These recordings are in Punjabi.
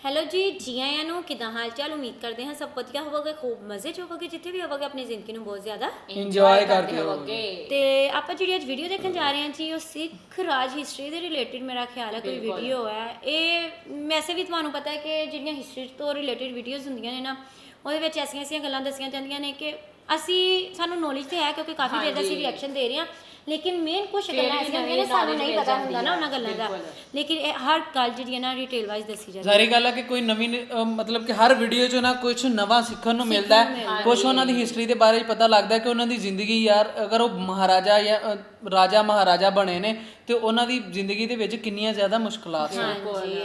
ਹੈਲੋ ਜੀ ਜੀ ਆਇਆਂ ਨੂੰ ਕਿਦਾਂ ਹਾਲ ਚਾਲ ਉਮੀਦ ਕਰਦੇ ਹਾਂ ਸਭ ਵਧੀਆ ਹੋਵੋਗੇ ਖੂਬ ਮਜ਼ੇ ਚ ਹੋਵੋਗੇ ਜਿੱਥੇ ਵੀ ਹੋਵੋਗੇ ਆਪਣੀ ਜ਼ਿੰਦਗੀ ਨੂੰ ਬਹੁਤ ਜ਼ਿਆਦਾ ਇੰਜੋਏ ਕਰਦੇ ਹੋਵੋਗੇ। ਤੇ ਆਪਾਂ ਜਿਹੜੀ ਅੱਜ ਵੀਡੀਓ ਦੇਖਣ ਜਾ ਰਹੇ ਹਾਂ ਜੀ ਉਹ ਸਿੱਖ ਰਾਜ ਹਿਸਟਰੀ ਦੇ ਰਿਲੇਟਡ ਮੇਰਾ ਖਿਆਲ ਹੈ ਕੋਈ ਵੀਡੀਓ ਹੈ ਇਹ ਵੈਸੇ ਵੀ ਤੁਹਾਨੂੰ ਪਤਾ ਹੈ ਕਿ ਜਿਹੜੀਆਂ ਹਿਸਟਰੀ ਤੋਂ ਰਿਲੇਟਡ ਵੀਡੀਓਜ਼ ਹੁੰਦੀਆਂ ਨੇ ਨਾ ਉਹਦੇ ਵਿੱਚ ਐਸੀਆਂ ਐਸੀਆਂ ਗੱਲਾਂ ਦੱਸੀਆਂ ਜਾਂਦੀਆਂ ਨੇ ਕਿ ਅਸੀਂ ਸਾਨੂੰ ਨੌਲੇਜ ਤੇ ਹੈ ਕਿਉਂਕਿ ਕਾਫੀ ਦੇਰ ਦਾ ਅਸੀਂ ਰਿਐਕਸ਼ਨ ਦੇ ਰਹੇ ਹਾਂ। ਲੇਕਿਨ ਮੇਨ ਕੁਝ ਗੱਲਾਂ ਐਸੀਆਂ ਹੁੰਦੀਆਂ ਨੇ ਸਾਨੂੰ ਨਹੀਂ ਪਤਾ ਹੁੰਦਾ ਨਾ। ਉਹਨਾਂ ਗੱਲਾਂ ਦਾ। ਲੇਕਿਨ ਇਹ ਹਰ ਗੱਲ ਜਿਹੜੀ ਹੈ ਨਾ ਡਿਟੇਲ ਵਾਈਜ਼ ਦੱਸੀ ਜਾਂਦੀ ਹੈ ਜ਼ਾਰੀ ਗੱਲ ਹੈ ਕਿ ਕੋਈ ਨਵੀਂ ਅਹ, ਮਤਲਬ ਕਿ ਹਰ ਵੀਡੀਓ 'ਚ ਨਾ ਕੁਝ ਨਵਾਂ ਸਿੱਖਣ ਨੂੰ ਮਿਲਦਾ ਹੈ ਕੁਝ ਉਹਨਾਂ ਦੀ ਹਿਸਟਰੀ ਦੇ ਬਾਰੇ ਪਤਾ ਲੱਗਦਾ ਹੈ ਕਿ ਉਹਨਾਂ ਦੀ ਜ਼ਿੰਦਗੀ ਯਾਰ ਅਗਰ ਉਹ ਮਹਾਰਾਜਾ ਜਾਂ ਅਹ, ਰਾਜਾ ਮਹਾਰਾਜਾ ਬਣੇ ਨੇ ਤੇ ਉਹਨਾਂ ਦੀ ਜ਼ਿੰਦਗੀ ਦੇ ਵਿੱਚ ਕਿੰਨੀਆਂ ਜ਼ਿਆਦਾ ਮੁਸ਼ਕਲਾਂ ਸੀ।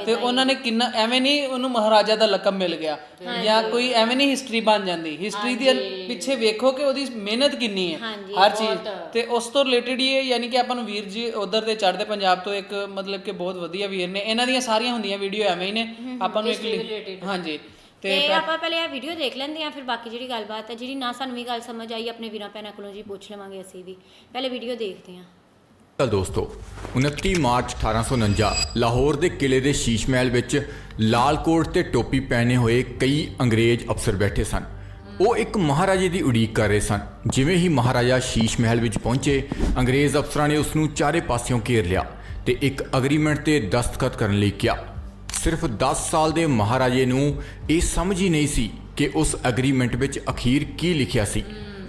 ਤੇ ਉਹਨਾਂ ਨੇ ਕਿੰਨਾ ਐਵੇਂ ਨਹੀਂ ਉਹਨੂੰ ਮਹਾਰਾਜਾ ਦਾ ਲਕਬ ਮਿਲ ਗਿਆ। ਜਾਂ ਕੋਈ ਐਵੇਂ ਨਹੀਂ ਹਿਸਟਰੀ ਬਣ ਜਾਂਦੀ। ਹਿਸਟਰੀ ਦੇ ਪਿੱਛੇ ਵੇਖੋ ਕਿ ਉਹਦੀ ਮਿਹਨਤ ਕਿੰਨੀ ਹੈ ਹਰ ਚੀਜ਼। ਤੇ ਉਸ ਤੋਂ ਰਿਲੇਟਡ ਹੀ ਇਹ ਯਾਨੀ ਕਿ ਆਪਾਂ ਨੂੰ ਵੀਰ ਜੀ ਉਧਰ ਦੇ ਚੜ੍ਹਦੇ ਪੰਜਾਬ ਤੋਂ ਇੱਕ ਮਤਲਬ ਕਿ ਬਹੁਤ ਵਧੀਆ ਵੀਰ ਨੇ। ਇਹਨਾਂ ਦੀਆਂ ਸਾਰੀਆਂ ਹੁੰਦੀਆਂ ਵੀਡੀਓ ਐਵੇਂ ਹੀ ਨੇ। ਆਪਾਂ ਨੂੰ ਇੱਕ ਹਾਂਜੀ। ਤੇ ਆਪਾਂ ਪਹਿਲੇ ਇਹ ਵੀਡੀਓ ਦੇਖ ਲੈਂਦੇ ਆ ਫਿਰ ਬਾਕੀ ਜਿਹੜੀ ਗੱਲਬਾਤ ਹੈ ਜਿਹੜੀ ਨਾ ਸਾਨੂੰ ਵੀ ਗੱਲ ਸਮਝ ਆਈ ਆਪਣੇ ਵੀਰਾਂ ਭੈਣਾਂ ਕੋਲੋਂ ਜੀ ਪੁੱਛ ਲਵਾਂਗੇ ਅਸੀਂ ਵੀ। ਪਹਿਲੇ ਵੀਡੀਓ ਦੇਖਦੇ ਹਾਂ। ਚਲ ਦੋਸਤੋ 29 ਮਾਰਚ 1849 ਲਾਹੌਰ ਦੇ ਕਿਲੇ ਦੇ ਸ਼ੀਸ਼ ਮਹਿਲ ਵਿੱਚ ਲਾਲ ਕੋਟ ਤੇ ਟੋਪੀ ਪਹਿਨੇ ਹੋਏ ਕਈ ਅੰਗਰੇਜ਼ ਅਫਸਰ ਬੈਠੇ ਸਨ। ਉਹ ਇੱਕ ਮਹਾਰਾਜੇ ਦੀ ਉਡੀਕ ਕਰ ਰਹੇ ਸਨ। ਜਿਵੇਂ ਹੀ ਮਹਾਰਾਜਾ ਸ਼ੀਸ਼ ਮਹਿਲ ਵਿੱਚ ਪਹੁੰਚੇ, ਅੰਗਰੇਜ਼ ਅਫਸਰਾਂ ਨੇ ਉਸ ਨੂੰ ਚਾਰੇ ਪਾਸਿਓਂ ਘੇਰ ਲਿਆ ਤੇ ਇੱਕ ਅਗਰੀਮੈਂਟ ਤੇ ਦਸਤਖਤ ਕਰਨ ਲਈ ਕਿਹਾ। ਸਿਰਫ 10 ਸਾਲ ਦੇ ਮਹਾਰਾਜੇ ਨੂੰ ਇਹ ਸਮਝ ਹੀ ਨਹੀਂ ਸੀ ਕਿ ਉਸ ਐਗਰੀਮੈਂਟ ਵਿੱਚ ਅਖੀਰ ਕੀ ਲਿਖਿਆ ਸੀ।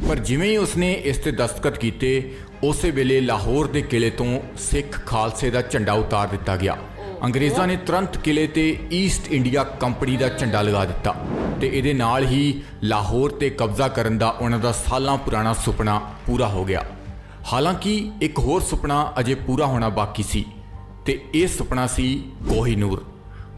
ਪਰ ਜਿਵੇਂ ਹੀ ਉਸਨੇ ਇਸ ਤੇ ਦਸਤਖਤ ਕੀਤੇ ਉਸੇ ਵੇਲੇ ਲਾਹੌਰ ਦੇ ਕਿਲੇ ਤੋਂ ਸਿੱਖ ਖਾਲਸੇ ਦਾ ਝੰਡਾ ਉਤਾਰ ਦਿੱਤਾ ਗਿਆ। ਅੰਗਰੇਜ਼ਾਂ ਨੇ ਤੁਰੰਤ ਕਿਲੇ ਤੇ ਈਸਟ ਇੰਡੀਆ ਕੰਪਨੀ ਦਾ ਝੰਡਾ ਲਗਾ ਦਿੱਤਾ ਤੇ ਇਹਦੇ ਨਾਲ ਹੀ ਲਾਹੌਰ ਤੇ ਕਬਜ਼ਾ ਕਰਨ ਦਾ ਉਹਨਾਂ ਦਾ ਸਾਲਾਂ ਪੁਰਾਣਾ ਸੁਪਨਾ ਪੂਰਾ ਹੋ ਗਿਆ। ਹਾਲਾਂਕਿ ਇੱਕ ਹੋਰ ਸੁਪਨਾ ਅਜੇ ਪੂਰਾ ਹੋਣਾ ਬਾਕੀ ਸੀ ਤੇ ਇਹ ਸੁਪਨਾ ਸੀ ਕੋਹੀਨੂਰ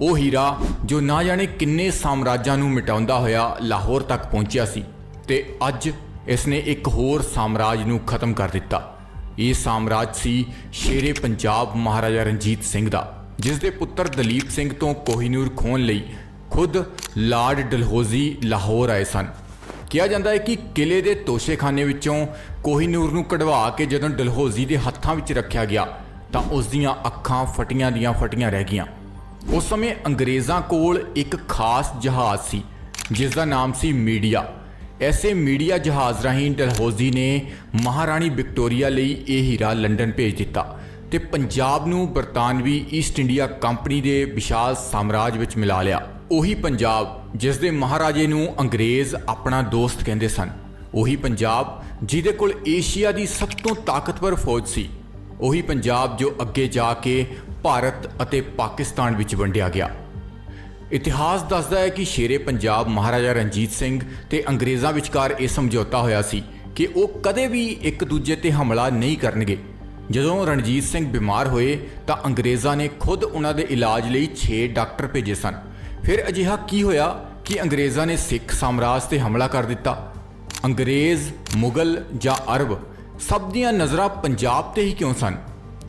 ਉਹ ਹੀਰਾ ਜੋ ਨਾ ਜਾਣੇ ਕਿੰਨੇ ਸਾਮਰਾਜਾਂ ਨੂੰ ਮਿਟਾਉਂਦਾ ਹੋਇਆ ਲਾਹੌਰ ਤੱਕ ਪਹੁੰਚਿਆ ਸੀ ਤੇ ਅੱਜ ਇਸ ਨੇ ਇੱਕ ਹੋਰ ਸਾਮਰਾਜ ਨੂੰ ਖਤਮ ਕਰ ਦਿੱਤਾ। ਇਹ ਸਾਮਰਾਜ ਸੀ ਸ਼ੇਰੇ ਪੰਜਾਬ ਮਹਾਰਾਜਾ ਰਣਜੀਤ ਸਿੰਘ ਦਾ, ਜਿਸ ਦੇ ਪੁੱਤਰ ਦਲੀਪ ਸਿੰਘ ਤੋਂ ਕੋਹੀਨੂਰ ਖੋਣ ਲਈ ਖੁਦ ਲਾਰਡ ਡਲਹੌਜ਼ੀ ਲਾਹੌਰ ਆਏ ਸਨ। ਕਿਹਾ ਜਾਂਦਾ ਹੈ ਕਿ ਕਿਲੇ ਦੇ ਤੋਸ਼ੇਖਾਨੇ ਵਿੱਚੋਂ ਕੋਹੀਨੂਰ ਨੂੰ ਕਢਵਾ ਕੇ ਜਦੋਂ ਡਲਹੌਜ਼ੀ ਦੇ ਹੱਥਾਂ ਵਿੱਚ ਰੱਖਿਆ ਗਿਆ, ਤਾਂ ਉਸ ਦੀਆਂ ਅੱਖਾਂ ਫਟੀਆਂ ਦੀਆਂ ਫਟੀਆਂ ਰਹਿ ਗਈਆਂ। ਉਸ ਸਮੇਂ ਅੰਗਰੇਜ਼ਾਂ ਕੋਲ ਇੱਕ ਖਾਸ ਜਹਾਜ਼ ਸੀ ਜਿਸ ਦਾ ਨਾਮ ਸੀ ਮੀਡੀਆ। ਐਸੇ ਮੀਡੀਆ ਜਹਾਜ਼ ਰਾਹੀਂ ਡਲਹੌਜ਼ੀ ਨੇ ਮਹਾਰਾਣੀ ਵਿਕਟੋਰੀਆ ਲਈ ਇਹ ਹੀਰਾ ਲੰਡਨ ਭੇਜ ਦਿੱਤਾ ਤੇ ਪੰਜਾਬ ਨੂੰ ਬਰਤਾਨਵੀ ਈਸਟ ਇੰਡੀਆ ਕੰਪਨੀ ਦੇ ਵਿਸ਼ਾਲ ਸਾਮਰਾਜ ਵਿੱਚ ਮਿਲਾ ਲਿਆ। ਉਹੀ ਪੰਜਾਬ ਜਿਸ ਦੇ ਮਹਾਰਾਜੇ ਨੂੰ ਅੰਗਰੇਜ਼ ਆਪਣਾ ਦੋਸਤ ਕਹਿੰਦੇ ਸਨ। ਉਹੀ ਪੰਜਾਬ ਜਿਹਦੇ ਕੋਲ ਏਸ਼ੀਆ ਦੀ ਸਭ ਤੋਂ ਤਾਕਤਵਰ ਫੌਜ ਸੀ। ਉਹੀ ਪੰਜਾਬ ਜੋ ਅੱਗੇ ਜਾ ਕੇ ਭਾਰਤ ਅਤੇ ਪਾਕਿਸਤਾਨ ਵਿੱਚ ਵੰਡਿਆ ਗਿਆ। ਇਤਿਹਾਸ ਦੱਸਦਾ ਹੈ ਕਿ ਸ਼ੇਰੇ ਪੰਜਾਬ ਮਹਾਰਾਜਾ ਰਣਜੀਤ ਸਿੰਘ ਤੇ ਅੰਗਰੇਜ਼ਾਂ ਵਿਚਕਾਰ ਇਹ ਸਮਝੌਤਾ ਹੋਇਆ ਸੀ ਕਿ ਉਹ ਕਦੇ ਵੀ ਇੱਕ ਦੂਜੇ ਤੇ ਹਮਲਾ ਨਹੀਂ ਕਰਨਗੇ। ਜਦੋਂ ਰਣਜੀਤ ਸਿੰਘ ਬਿਮਾਰ ਹੋਏ ਤਾਂ ਅੰਗਰੇਜ਼ਾਂ ਨੇ ਖੁਦ ਉਹਨਾਂ ਦੇ ਇਲਾਜ ਲਈ 6 ਡਾਕਟਰ ਭੇਜੇ ਸਨ। ਫਿਰ ਅਜਿਹਾ ਕੀ ਹੋਇਆ ਕਿ ਅੰਗਰੇਜ਼ਾਂ ਨੇ ਸਿੱਖ ਸਾਮਰਾਜ ਤੇ ਹਮਲਾ ਕਰ ਦਿੱਤਾ? ਅੰਗਰੇਜ਼, ਮੁਗਲ ਜਾਂ ਅਰਬ ਸਭ ਦੀਆਂ ਨਜ਼ਰਾਂ ਪੰਜਾਬ ਤੇ ਹੀ ਕਿਉਂ ਸਨ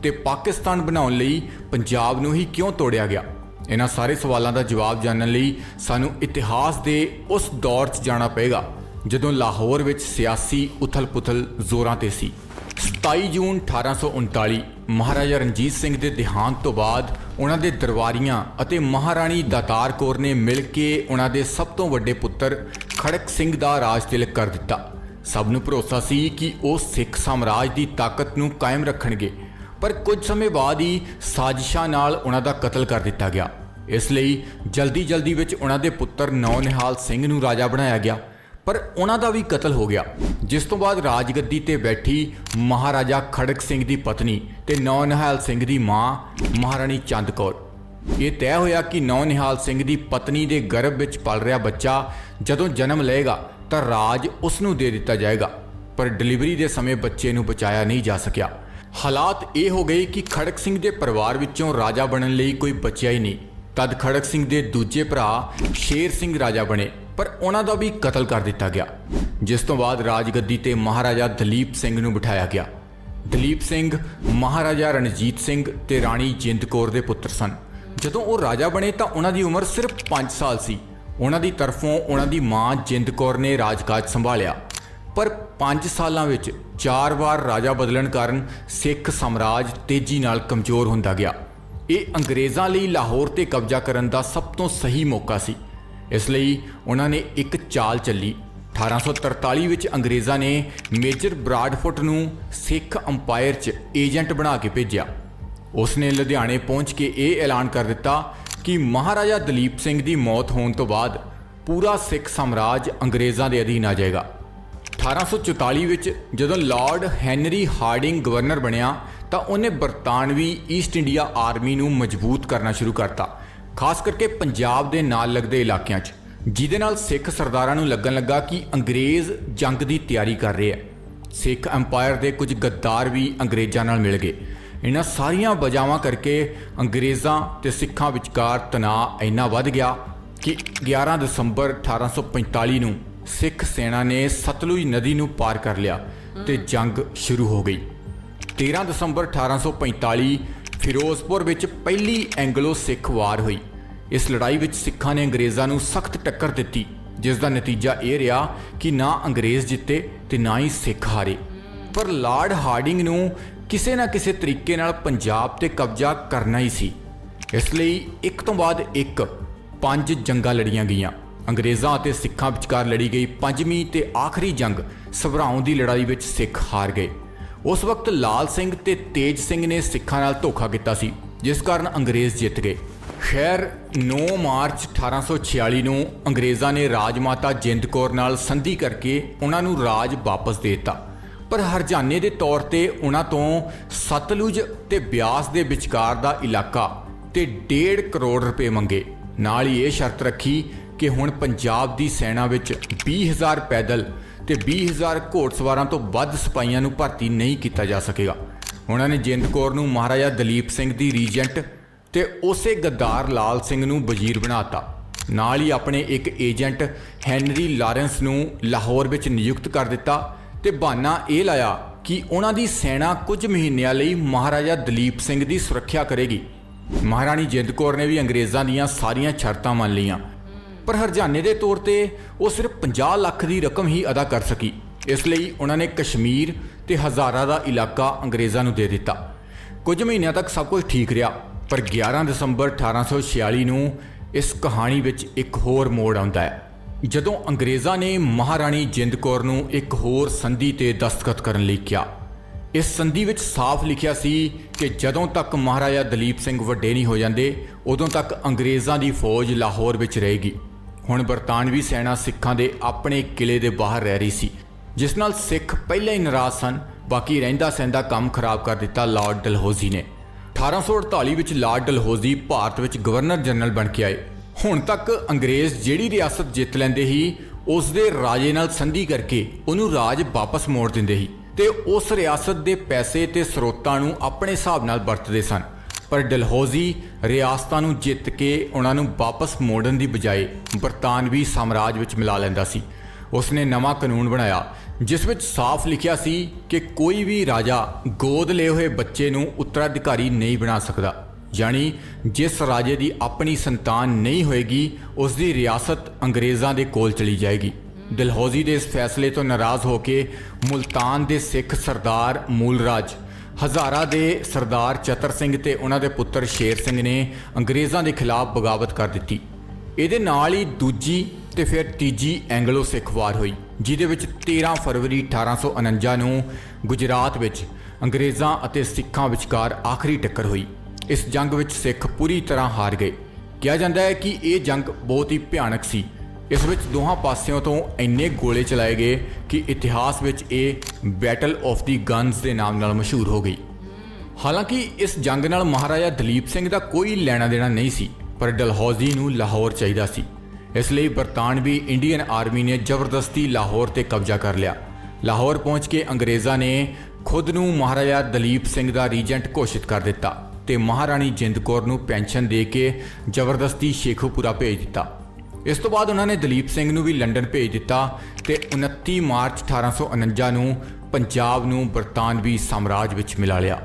ਤੇ ਪਾਕਿਸਤਾਨ ਬਣਾਉਣ ਲਈ ਪੰਜਾਬ ਨੂੰ ਹੀ ਕਿਉਂ ਤੋੜਿਆ ਗਿਆ? ਇਹਨਾਂ ਸਾਰੇ ਸਵਾਲਾਂ ਦਾ ਜਵਾਬ ਜਾਣਨ ਲਈ ਸਾਨੂੰ ਇਤਿਹਾਸ ਦੇ ਉਸ ਦੌਰ 'ਚ ਜਾਣਾ ਪਏਗਾ, ਜਦੋਂ ਲਾਹੌਰ ਵਿੱਚ ਸਿਆਸੀ ਉਥਲ-ਪੁਥਲ ਜ਼ੋਰਾਂ ਤੇ ਸੀ। 27 ਜੂਨ 1839 ਮਹਾਰਾਜਾ ਰਣਜੀਤ ਸਿੰਘ ਦੇ ਦੇਹਾਂਤ ਤੋਂ ਬਾਅਦ ਉਹਨਾਂ ਦੇ ਦਰਬਾਰੀਆਂ ਅਤੇ ਮਹਾਰਾਣੀ ਦਾਤਾਰ ਕੌਰ ਨੇ ਮਿਲ ਕੇ ਉਹਨਾਂ ਦੇ ਸਭ ਤੋਂ ਵੱਡੇ ਪੁੱਤਰ ਖੜਕ ਸਿੰਘ ਦਾ ਰਾਜ ਤਿਲਕ ਕਰ ਦਿੱਤਾ। ਸਭ ਨੂੰ ਭਰੋਸਾ ਸੀ ਕਿ ਉਹ ਸਿੱਖ ਸਾਮਰਾਜ ਦੀ ਤਾਕਤ ਨੂੰ ਕਾਇਮ ਰੱਖਣਗੇ, ਪਰ ਕੁਝ ਸਮੇਂ ਬਾਅਦ ਹੀ ਸਾਜ਼ਿਸ਼ਾਂ ਨਾਲ ਉਹਨਾਂ ਦਾ ਕਤਲ ਕਰ ਦਿੱਤਾ ਗਿਆ। ਇਸ ਲਈ ਜਲਦੀ-ਜਲਦੀ ਵਿੱਚ ਉਹਨਾਂ ਦੇ ਪੁੱਤਰ ਨੌਨਿਹਾਲ ਸਿੰਘ ਨੂੰ ਰਾਜਾ ਬਣਾਇਆ ਗਿਆ। ਪਰ ਉਹਨਾਂ ਦਾ ਵੀ ਕਤਲ ਹੋ ਗਿਆ। ਜਿਸ ਤੋਂ ਬਾਅਦ ਰਾਜਗੱਦੀ ਤੇ ਬੈਠੀ ਮਹਾਰਾਜਾ ਖੜਕ ਸਿੰਘ ਦੀ ਪਤਨੀ ਤੇ ਨੌਨਿਹਾਲ ਸਿੰਘ ਦੀ ਮਾਂ ਮਹਾਰਾਣੀ ਚੰਦ ਕੌਰ। ਇਹ ਤੈਅ ਹੋਇਆ ਕਿ ਨੌਨਿਹਾਲ ਸਿੰਘ ਦੀ ਪਤਨੀ ਦੇ ਗਰਭ ਵਿੱਚ ਪਲ ਰਿਹਾ ਬੱਚਾ ਜਦੋਂ ਜਨਮ ਲਏਗਾ ਤਾਂ ਰਾਜ ਉਸ ਨੂੰ ਦੇ ਦਿੱਤਾ ਜਾਏਗਾ। ਪਰ ਡਿਲੀਵਰੀ ਦੇ ਸਮੇਂ ਬੱਚੇ ਨੂੰ ਬਚਾਇਆ ਨਹੀਂ ਜਾ ਸਕਿਆ। ਹਾਲਾਤ ਇਹ ਹੋ ਗਏ ਕਿ ਖੜਕ ਸਿੰਘ ਦੇ ਪਰਿਵਾਰ ਵਿੱਚੋਂ ਰਾਜਾ ਬਣਨ ਲਈ ਕੋਈ ਬਚਿਆ ਹੀ ਨਹੀਂ। ਤਦ ਖੜਕ ਸਿੰਘ ਦੇ ਦੂਜੇ ਭਰਾ ਸ਼ੇਰ ਸਿੰਘ ਰਾਜਾ ਬਣੇ, ਪਰ ਉਹਨਾਂ ਦਾ ਵੀ ਕਤਲ ਕਰ ਦਿੱਤਾ ਗਿਆ। ਜਿਸ ਤੋਂ ਬਾਅਦ ਰਾਜਗੱਦੀ ਤੇ ਮਹਾਰਾਜਾ ਦਲੀਪ ਸਿੰਘ ਨੂੰ ਬਿਠਾਇਆ ਗਿਆ। ਦਲੀਪ ਸਿੰਘ, ਮਹਾਰਾਜਾ ਰਣਜੀਤ ਸਿੰਘ ਤੇ ਰਾਣੀ ਜਿੰਦ ਕੌਰ ਦੇ ਪੁੱਤਰ ਸਨ। ਜਦੋਂ ਉਹ ਰਾਜਾ ਬਣੇ ਤਾਂ ਉਹਨਾਂ ਦੀ ਉਮਰ ਸਿਰਫ 5 ਸਾਲ ਸੀ। ਉਹਨਾਂ ਦੀ ਤਰਫੋਂ ਉਹਨਾਂ ਦੀ ਮਾਂ ਜਿੰਦ ਕੌਰ ਨੇ ਰਾਜਕਾਜ ਸੰਭਾਲਿਆ। ਪਰ 5 ਸਾਲਾਂ ਵਿੱਚ ਚਾਰ ਵਾਰ ਰਾਜਾ ਬਦਲਣ ਕਾਰਨ ਸਿੱਖ ਸਾਮਰਾਜ ਤੇਜ਼ੀ ਨਾਲ ਕਮਜ਼ੋਰ ਹੁੰਦਾ ਗਿਆ। ਇਹ ਅੰਗਰੇਜ਼ਾਂ ਲਈ ਲਾਹੌਰ ਤੇ ਕਬਜ਼ਾ ਕਰਨ ਦਾ ਸਭ ਤੋਂ ਸਹੀ ਮੌਕਾ ਸੀ। ਇਸ ਲਈ ਉਹਨਾਂ ਨੇ ਇੱਕ ਚਾਲ ਚੱਲੀ। 1843 ਵਿੱਚ ਅੰਗਰੇਜ਼ਾਂ ਨੇ ਮੇਜਰ ਬਰਾਡਫੁੱਟ ਨੂੰ ਸਿੱਖ ਅੰਪਾਇਰ 'ਚ ਏਜੰਟ ਬਣਾ ਕੇ ਭੇਜਿਆ। ਉਸ ਨੇ ਲੁਧਿਆਣੇ ਪਹੁੰਚ ਕੇ ਇਹ ਐਲਾਨ ਕਰ ਦਿੱਤਾ ਕਿ ਮਹਾਰਾਜਾ ਦਲੀਪ ਸਿੰਘ ਦੀ ਮੌਤ ਹੋਣ ਤੋਂ ਬਾਅਦ ਪੂਰਾ ਸਿੱਖ ਸਾਮਰਾਜ ਅੰਗਰੇਜ਼ਾਂ ਦੇ ਅਧੀਨ ਆ ਜਾਏਗਾ। 1844 ਵਿੱਚ ਜਦੋਂ ਲਾਰਡ ਹੈਨਰੀ ਹਾਰਡਿੰਗ ਗਵਰਨਰ ਬਣਿਆ ਤਾਂ ਉਹਨੇ ਬਰਤਾਨਵੀ ਈਸਟ ਇੰਡੀਆ ਆਰਮੀ ਨੂੰ ਮਜ਼ਬੂਤ ਕਰਨਾ ਸ਼ੁਰੂ ਕਰਤਾ, ਖਾਸ ਕਰਕੇ ਪੰਜਾਬ ਦੇ ਨਾਲ ਲੱਗਦੇ ਇਲਾਕਿਆਂ 'ਚ, ਜਿਹਦੇ ਨਾਲ ਸਿੱਖ ਸਰਦਾਰਾਂ ਨੂੰ ਲੱਗਣ ਲੱਗਾ ਕਿ ਅੰਗਰੇਜ਼ ਜੰਗ ਦੀ ਤਿਆਰੀ ਕਰ ਰਹੇ ਆ। ਸਿੱਖ ਐਮਪਾਇਰ ਦੇ ਕੁਝ ਗੱਦਾਰ ਵੀ ਅੰਗਰੇਜ਼ਾਂ ਨਾਲ ਮਿਲ ਗਏ। ਇਹਨਾਂ ਸਾਰੀਆਂ ਵਜ੍ਹਾਵਾਂ ਕਰਕੇ ਅੰਗਰੇਜ਼ਾਂ ਤੇ ਸਿੱਖਾਂ ਵਿਚਕਾਰ ਤਣਾਅ ਇੰਨਾ ਵੱਧ ਗਿਆ ਕਿ 11 ਦਸੰਬਰ 1845 ਨੂੰ ਸਿੱਖ ਸੈਨਾ ਨੇ ਸਤਲੁਜ ਨਦੀ ਨੂੰ ਪਾਰ ਕਰ ਲਿਆ ਤੇ ਜੰਗ ਸ਼ੁਰੂ ਹੋ ਗਈ। 13 ਦਸੰਬਰ 1845 ਫਿਰੋਜ਼ਪੁਰ ਵਿੱਚ ਪਹਿਲੀ ਐਂਗਲੋ ਸਿੱਖ ਵਾਰ ਹੋਈ। ਇਸ ਲੜਾਈ ਵਿੱਚ ਸਿੱਖਾਂ ਨੇ ਅੰਗਰੇਜ਼ਾਂ ਨੂੰ ਸਖਤ ਟੱਕਰ ਦਿੱਤੀ, ਜਿਸ ਦਾ ਨਤੀਜਾ ਇਹ ਰਿਹਾ ਕਿ ਨਾ ਅੰਗਰੇਜ਼ ਜਿੱਤੇ ਤੇ ਨਾ ਹੀ ਸਿੱਖ ਹਾਰੇ। ਪਰ ਲਾਰਡ ਹਾਰਡਿੰਗ ਨੂੰ ਕਿਸੇ ਨਾ ਕਿਸੇ ਤਰੀਕੇ ਨਾਲ ਪੰਜਾਬ ਤੇ ਕਬਜ਼ਾ ਕਰਨਾ ਹੀ ਸੀ। ਇਸ ਲਈ ਇੱਕ ਤੋਂ ਬਾਅਦ ਇੱਕ, ਪੰਜ ਜੰਗਾਂ ਲੜੀਆਂ ਗਈਆਂ। ਅੰਗਰੇਜ਼ਾਂ ਅਤੇ ਸਿੱਖਾਂ ਵਿਚਕਾਰ ਲੜੀ ਗਈ ਪੰਜਵੀਂ ਤੇ ਆਖਰੀ ਜੰਗ ਸਭਰਾਉਂ ਦੀ ਲੜਾਈ ਵਿੱਚ ਸਿੱਖ ਹਾਰ ਗਏ। ਉਸ ਵਕਤ ਲਾਲ ਸਿੰਘ ਤੇ ਤੇਜ ਸਿੰਘ ਨੇ ਸਿੱਖਾਂ ਨਾਲ ਧੋਖਾ ਕੀਤਾ ਸੀ, ਜਿਸ ਕਾਰਨ ਅੰਗਰੇਜ਼ ਜਿੱਤ ਗਏ। ਖੈਰ 9 ਮਾਰਚ 1846 ਨੂੰ ਅੰਗਰੇਜ਼ਾਂ ਨੇ ਰਾਜਮਾਤਾ ਜਿੰਦ ਕੌਰ ਨਾਲ ਸੰਧੀ ਕਰਕੇ ਉਹਨਾਂ ਨੂੰ ਰਾਜ ਵਾਪਸ ਦੇ ਦਿੱਤਾ। ਪਰ ਹਰਜਾਨੇ ਦੇ ਤੌਰ ਤੇ ਉਹਨਾਂ ਤੋਂ ਸਤਲੁਜ ਤੇ ਬਿਆਸ ਦੇ ਵਿਚਕਾਰ ਦਾ ਇਲਾਕਾ ਤੇ 1.5 ਕਰੋੜ ਰੁਪਏ ਮੰਗੇ। ਨਾਲ ਹੀ ਇਹ ਸ਼ਰਤ ਰੱਖੀ ਕਿ ਹੁਣ ਪੰਜਾਬ ਦੀ ਸੈਨਾ ਵਿੱਚ 20000 ਪੈਦਲ ਤੇ 20000 ਘੋੜਸਵਾਰਾਂ ਤੋਂ ਵੱਧ ਸਿਪਾਹੀਆਂ ਨੂੰ ਭਰਤੀ ਨਹੀਂ ਕੀਤਾ ਜਾ ਸਕੇਗਾ। ਉਹਨਾਂ ਨੇ ਜਿੰਦ ਕੌਰ ਨੂੰ ਮਹਾਰਾਜਾ ਦਲੀਪ ਸਿੰਘ ਦੀ ਰੀਜੈਂਟ ਤੇ ਉਸੇ ਗੱਦਾਰ ਲਾਲ ਸਿੰਘ ਨੂੰ ਵਜ਼ੀਰ ਬਣਾਤਾ। ਨਾਲ ਹੀ ਆਪਣੇ ਇੱਕ ਏਜੰਟ ਹੈਨਰੀ ਲਾਰੈਂਸ ਨੂੰ ਲਾਹੌਰ ਵਿੱਚ ਨਿਯੁਕਤ ਕਰ ਦਿੱਤਾ ਤੇ ਬਹਾਨਾ ਇਹ ਲਾਇਆ ਕਿ ਉਹਨਾਂ ਦੀ ਸੈਨਾ ਕੁਝ ਮਹੀਨਿਆਂ ਲਈ ਮਹਾਰਾਜਾ ਦਲੀਪ ਸਿੰਘ ਦੀ ਸੁਰੱਖਿਆ ਕਰੇਗੀ। ਮਹਾਰਾਣੀ ਜਿੰਦ ਕੌਰ ਨੇ ਵੀ ਅੰਗਰੇਜ਼ਾਂ ਦੀਆਂ ਸਾਰੀਆਂ ਸ਼ਰਤਾਂ ਮੰਨ ਲਈਆਂ। ਪਰ ਹਰਜਾਨੇ ਦੇ ਤੌਰ ਤੇ ਉਹ ਸਿਰਫ 50 ਲੱਖ ਦੀ ਰਕਮ ਹੀ ਅਦਾ ਕਰ ਸਕੀ। ਇਸ ਲਈ ਉਹਨਾਂ ਨੇ ਕਸ਼ਮੀਰ ਤੇ ਹਜ਼ਾਰਾ ਦਾ ਇਲਾਕਾ ਅੰਗਰੇਜ਼ਾਂ ਨੂੰ ਦੇ ਦਿੱਤਾ। ਕੁਝ ਮਹੀਨਿਆਂ ਤੱਕ ਸਭ ਕੁਝ ਠੀਕ ਰਿਹਾ, ਪਰ 11 ਦਸੰਬਰ 1846 ਨੂੰ ਇਸ ਕਹਾਣੀ ਵਿੱਚ ਇੱਕ ਹੋਰ ਮੋੜ ਆਉਂਦਾ ਹੈ। ਜਦੋਂ ਅੰਗਰੇਜ਼ਾਂ ਨੇ ਮਹਾਰਾਣੀ ਜਿੰਦ ਕੌਰ ਨੂੰ ਇੱਕ ਹੋਰ ਸੰਧੀ ਤੇ ਦਸਤਖਤ ਕਰਨ ਲਈ ਕਿਹਾ, ਇਸ ਸੰਧੀ ਵਿੱਚ ਸਾਫ਼ ਲਿਖਿਆ ਸੀ ਕਿ ਜਦੋਂ ਤੱਕ ਮਹਾਰਾਜਾ ਦਲੀਪ ਸਿੰਘ ਵੱਡੇ ਨਹੀਂ ਹੋ ਜਾਂਦੇ, ਉਦੋਂ ਤੱਕ ਅੰਗਰੇਜ਼ਾਂ ਦੀ ਫੌਜ ਲਾਹੌਰ ਵਿੱਚ ਰਹੇਗੀ। ਹੁਣ ਬਰਤਾਨਵੀ ਸੈਨਾ ਸਿੱਖਾਂ ਦੇ ਆਪਣੇ ਕਿਲੇ ਦੇ ਬਾਹਰ ਰਹਿ ਰਹੀ ਸੀ, ਜਿਸ ਨਾਲ ਸਿੱਖ ਪਹਿਲਾਂ ਹੀ ਨਾਰਾਜ਼ ਸਨ, ਬਾਕੀ ਰਹਿੰਦਾ ਸਹਿੰਦਾ ਕੰਮ ਖਰਾਬ ਕਰ ਦਿੱਤਾ ਲਾਰਡ ਡਲਹੌਜ਼ੀ ਨੇ। 1848 ਵਿੱਚ ਲਾਰਡ ਡਲਹੌਜ਼ੀ ਭਾਰਤ ਵਿੱਚ ਗਵਰਨਰ ਜਨਰਲ ਬਣ ਕੇ ਆਏ। ਹੁਣ ਤੱਕ ਅੰਗਰੇਜ਼ ਜਿਹੜੀ ਰਿਆਸਤ ਜਿੱਤ ਲੈਂਦੇ ਸੀ ਉਸ ਦੇ ਰਾਜੇ ਨਾਲ ਸੰਧੀ ਕਰਕੇ ਉਹਨੂੰ ਰਾਜ ਵਾਪਸ ਮੋੜ ਦਿੰਦੇ ਸੀ ਤੇ ਉਸ ਰਿਆਸਤ ਦੇ ਪੈਸੇ ਤੇ ਸਰੋਤਾਂ ਨੂੰ ਆਪਣੇ ਹਿਸਾਬ ਨਾਲ ਵਰਤਦੇ ਸਨ। ਪਰ ਡਲਹੌਜ਼ੀ ਰਿਆਸਤਾਂ ਨੂੰ ਜਿੱਤ ਕੇ ਉਹਨਾਂ ਨੂੰ ਵਾਪਸ ਮੋੜਨ ਦੀ ਬਜਾਏ ਬਰਤਾਨਵੀ ਸਾਮਰਾਜ ਵਿੱਚ ਮਿਲਾ ਲੈਂਦਾ ਸੀ। ਉਸਨੇ ਨਵਾਂ ਕਾਨੂੰਨ ਬਣਾਇਆ, ਜਿਸ ਵਿੱਚ ਸਾਫ਼ ਲਿਖਿਆ ਸੀ ਕਿ ਕੋਈ ਵੀ ਰਾਜਾ ਗੋਦ ਲਏ ਹੋਏ ਬੱਚੇ ਨੂੰ ਉੱਤਰਾਧਿਕਾਰੀ ਨਹੀਂ ਬਣਾ ਸਕਦਾ। ਯਾਨੀ ਜਿਸ ਰਾਜੇ ਦੀ ਆਪਣੀ ਸੰਤਾਨ ਨਹੀਂ ਹੋਏਗੀ ਉਸ ਦੀ ਰਿਆਸਤ ਅੰਗਰੇਜ਼ਾਂ ਦੇ ਕੋਲ ਚਲੀ ਜਾਏਗੀ। ਡਲਹੌਜ਼ੀ ਦੇ ਇਸ ਫੈਸਲੇ ਤੋਂ ਨਾਰਾਜ਼ ਹੋ ਕੇ ਮੁਲਤਾਨ ਦੇ ਸਿੱਖ ਸਰਦਾਰ ਮੂਲਰਾਜ ਹਜ਼ਾਰਾ ਦੇ ਸਰਦਾਰ ਚਤਰ ਸਿੰਘ ਤੇ ਉਹਨਾਂ ਦੇ ਪੁੱਤਰ ਸ਼ੇਰ ਸਿੰਘ ਨੇ ਅੰਗਰੇਜ਼ਾਂ ਦੇ ਖਿਲਾਫ ਬਗਾਵਤ ਕਰ ਦਿੱਤੀ। ਇਹਦੇ ਨਾਲ ਹੀ ਦੂਜੀ ਤੇ ਫਿਰ ਤੀਜੀ ਐਂਗਲੋ ਸਿੱਖ ਵਾਰ ਹੋਈ, ਜਿਹਦੇ ਵਿੱਚ 13 ਫਰਵਰੀ 1849 ਨੂੰ ਗੁਜਰਾਤ ਵਿੱਚ ਅੰਗਰੇਜ਼ਾਂ ਅਤੇ ਸਿੱਖਾਂ ਵਿਚਕਾਰ ਆਖਰੀ ਟੱਕਰ ਹੋਈ। ਇਸ ਜੰਗ ਵਿੱਚ ਸਿੱਖ ਪੂਰੀ ਤਰ੍ਹਾਂ ਹਾਰ ਗਏ। ਕਿਹਾ ਜਾਂਦਾ ਹੈ ਕਿ ਇਹ ਜੰਗ ਬਹੁਤ ਹੀ ਭਿਆਨਕ ਸੀ। ਇਸ ਵਿੱਚ ਦੋਹਾਂ ਪਾਸਿਆਂ ਤੋਂ ਇੰਨੇ ਗੋਲੇ ਚਲਾਏ ਗਏ ਕਿ ਇਤਿਹਾਸ ਵਿੱਚ ਇਹ ਬੈਟਲ ਆਫ ਦੀ ਗਨਸ ਦੇ ਨਾਮ ਨਾਲ ਮਸ਼ਹੂਰ ਹੋ ਗਈ। ਹਾਲਾਂਕਿ ਇਸ ਜੰਗ ਨਾਲ ਮਹਾਰਾਜਾ ਦਲੀਪ ਸਿੰਘ ਦਾ ਕੋਈ ਲੈਣਾ ਦੇਣਾ ਨਹੀਂ ਸੀ, ਪਰ ਡਲਹੌਜ਼ੀ ਨੂੰ ਲਾਹੌਰ ਚਾਹੀਦਾ ਸੀ। ਇਸ ਲਈ ਬਰਤਾਨਵੀ ਇੰਡੀਅਨ ਆਰਮੀ ਨੇ ਜ਼ਬਰਦਸਤੀ ਲਾਹੌਰ ਤੇ ਕਬਜ਼ਾ ਕਰ ਲਿਆ। ਲਾਹੌਰ ਪਹੁੰਚ ਕੇ ਅੰਗਰੇਜ਼ਾਂ ਨੇ ਖੁਦ ਨੂੰ ਮਹਾਰਾਜਾ ਦਲੀਪ ਸਿੰਘ ਦਾ ਰੀਜੈਂਟ ਘੋਸ਼ਿਤ ਕਰ ਦਿੱਤਾ ਤੇ ਮਹਾਰਾਣੀ ਜਿੰਦ ਕੌਰ ਨੂੰ ਪੈਨਸ਼ਨ ਦੇ ਕੇ ਜ਼ਬਰਦਸਤੀ ਸ਼ੇਖੂਪੁਰਾ ਭੇਜ ਦਿੱਤਾ। ਇਸ ਤੋਂ ਬਾਅਦ ਉਹਨਾਂ ਨੇ ਦਲੀਪ ਸਿੰਘ ਨੂੰ ਵੀ ਲੰਡਨ ਭੇਜ ਦਿੱਤਾ ਤੇ 29 ਮਾਰਚ 1849 ਨੂੰ ਪੰਜਾਬ ਨੂੰ ਬਰਤਾਨਵੀ ਸਾਮਰਾਜ ਵਿੱਚ ਮਿਲਾ ਲਿਆ।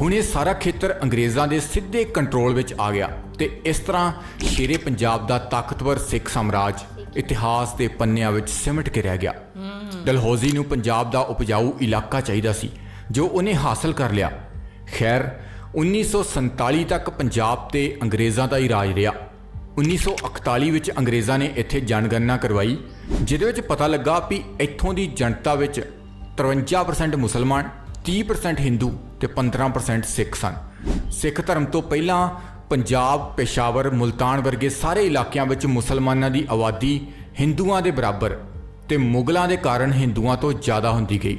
ਹੁਣ ਇਹ ਸਾਰਾ ਖੇਤਰ ਅੰਗਰੇਜ਼ਾਂ ਦੇ ਸਿੱਧੇ ਕੰਟਰੋਲ ਵਿੱਚ ਆ ਗਿਆ ਤੇ ਇਸ ਤਰ੍ਹਾਂ ਸ਼ੇਰੇ ਪੰਜਾਬ ਦਾ ਤਾਕਤਵਰ ਸਿੱਖ ਸਾਮਰਾਜ ਇਤਿਹਾਸ ਦੇ ਪੰਨਿਆਂ ਵਿੱਚ ਸਿਮਟ ਕੇ ਰਹਿ ਗਿਆ। ਡਲਹੌਜ਼ੀ ਨੂੰ ਪੰਜਾਬ ਦਾ ਉਪਜਾਊ ਇਲਾਕਾ ਚਾਹੀਦਾ ਸੀ, ਜੋ ਉਹਨੇ ਹਾਸਲ ਕਰ ਲਿਆ। ਖੈਰ 1947 ਤੱਕ ਪੰਜਾਬ ਤੇ ਅੰਗਰੇਜ਼ਾਂ ਦਾ ਹੀ ਰਾਜ ਰਿਹਾ। 1941 ਵਿੱਚ ਅੰਗਰੇਜ਼ਾਂ ਨੇ ਇੱਥੇ ਜਨਗਣਨਾ ਕਰਵਾਈ, ਜਿਹਦੇ ਵਿੱਚ ਪਤਾ ਲੱਗਾ ਵੀ ਇੱਥੋਂ ਦੀ ਜਨਤਾ ਵਿੱਚ 53% ਮੁਸਲਮਾਨ 30% ਹਿੰਦੂ ਤੇ 15% ਸਿੱਖ ਸਨ। ਸਿੱਖ ਧਰਮ ਤੋਂ ਪਹਿਲਾਂ ਪੰਜਾਬ, ਪੇਸ਼ਾਵਰ, ਮੁਲਤਾਨ ਵਰਗੇ ਸਾਰੇ ਇਲਾਕਿਆਂ ਵਿੱਚ ਮੁਸਲਮਾਨਾਂ ਦੀ ਆਬਾਦੀ ਹਿੰਦੂਆਂ ਦੇ ਬਰਾਬਰ ਤੇ ਮੁਗਲਾਂ ਦੇ ਕਾਰਨ ਹਿੰਦੂਆਂ ਤੋਂ ਜ਼ਿਆਦਾ ਹੁੰਦੀ ਗਈ।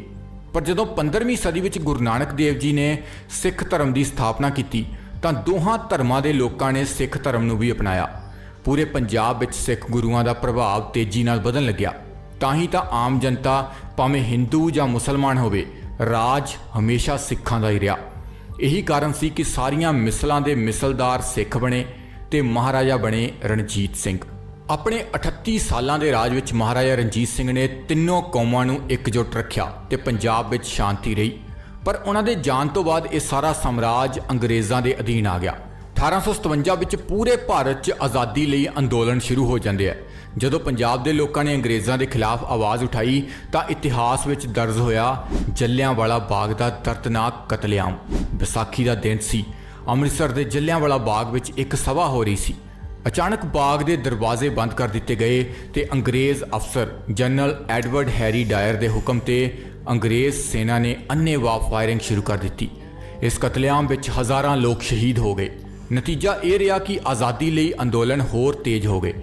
ਪਰ ਜਦੋਂ 15ਵੀਂ ਸਦੀ ਵਿੱਚ ਗੁਰੂ ਨਾਨਕ ਦੇਵ ਜੀ ਨੇ ਸਿੱਖ ਧਰਮ ਦੀ ਸਥਾਪਨਾ ਕੀਤੀ, ਤਾਂ ਦੋਹਾਂ ਧਰਮਾਂ ਦੇ ਲੋਕਾਂ ਨੇ ਸਿੱਖ ਧਰਮ ਨੂੰ ਵੀ ਅਪਣਾਇਆ। ਪੂਰੇ ਪੰਜਾਬ ਵਿੱਚ ਸਿੱਖ ਗੁਰੂਆਂ ਦਾ ਪ੍ਰਭਾਵ ਤੇਜ਼ੀ ਨਾਲ ਵਧਣ ਲੱਗਿਆ। ਤਾਂ ਹੀ ਤਾਂ ਆਮ ਜਨਤਾ ਭਾਵੇਂ ਹਿੰਦੂ ਜਾਂ ਮੁਸਲਮਾਨ ਹੋਵੇ, ਰਾਜ ਹਮੇਸ਼ਾ ਸਿੱਖਾਂ ਦਾ ਹੀ ਰਿਹਾ। ਇਹੀ ਕਾਰਨ ਸੀ ਕਿ ਸਾਰੀਆਂ ਮਿਸਲਾਂ ਦੇ ਮਿਸਲਦਾਰ ਸਿੱਖ ਬਣੇ ਤੇ ਮਹਾਰਾਜਾ ਬਣੇ ਰਣਜੀਤ ਸਿੰਘ। ਆਪਣੇ 38 ਸਾਲਾਂ ਦੇ ਰਾਜ ਵਿੱਚ ਮਹਾਰਾਜਾ ਰਣਜੀਤ ਸਿੰਘ ਨੇ ਤਿੰਨੋਂ ਕੌਮਾਂ ਨੂੰ ਇਕਜੁੱਟ ਰੱਖਿਆ ਤੇ ਪੰਜਾਬ ਵਿੱਚ ਸ਼ਾਂਤੀ ਰਹੀ। ਪਰ ਉਹਨਾਂ ਦੇ ਜਾਣ ਤੋਂ ਬਾਅਦ ਇਹ ਸਾਰਾ ਸਾਮਰਾਜ ਅੰਗਰੇਜ਼ਾਂ ਦੇ ਅਧੀਨ ਆ ਗਿਆ। 1857 ਵਿੱਚ ਪੂਰੇ ਭਾਰਤ 'ਚ ਆਜ਼ਾਦੀ ਲਈ ਅੰਦੋਲਨ ਸ਼ੁਰੂ ਹੋ ਜਾਂਦੇ ਆ। ਜਦੋਂ ਪੰਜਾਬ ਦੇ ਲੋਕਾਂ ਨੇ ਅੰਗਰੇਜ਼ਾਂ ਦੇ ਖਿਲਾਫ ਆਵਾਜ਼ ਉਠਾਈ, ਤਾਂ ਇਤਿਹਾਸ ਵਿੱਚ ਦਰਜ ਹੋਇਆ ਜੱਲਿਆਂਵਾਲਾ ਬਾਗ ਦਾ ਦਰਦਨਾਕ ਕਤਲੇਆਮ। ਵਿਸਾਖੀ ਦਾ ਦਿਨ ਸੀ। ਅੰਮ੍ਰਿਤਸਰ ਦੇ ਜੱਲਿਆਂਵਾਲਾ ਬਾਗ ਵਿੱਚ ਇੱਕ ਸਭਾ ਹੋ ਰਹੀ ਸੀ। ਅਚਾਨਕ ਬਾਗ ਦੇ ਦਰਵਾਜ਼ੇ ਬੰਦ ਕਰ ਦਿੱਤੇ ਗਏ ਤੇ ਅੰਗਰੇਜ਼ ਅਫਸਰ ਜਨਰਲ ਐਡਵਰਡ ਹੈਰੀ ਡਾਇਰ ਦੇ ਹੁਕਮ ਤੇ ਅੰਗਰੇਜ਼ ਸੈਨਾ ਨੇ ਅੰਨ੍ਹੇਵਾਹ ਫਾਇਰਿੰਗ ਸ਼ੁਰੂ ਕਰ ਦਿੱਤੀ। ਇਸ ਕਤਲੇਆਮ ਵਿੱਚ ਹਜ਼ਾਰਾਂ ਲੋਕ ਸ਼ਹੀਦ ਹੋ ਗਏ। ਨਤੀਜਾ ਇਹ ਰਿਹਾ ਕਿ ਆਜ਼ਾਦੀ ਲਈ ਅੰਦੋਲਨ ਹੋਰ ਤੇਜ਼ ਹੋ ਗਏ।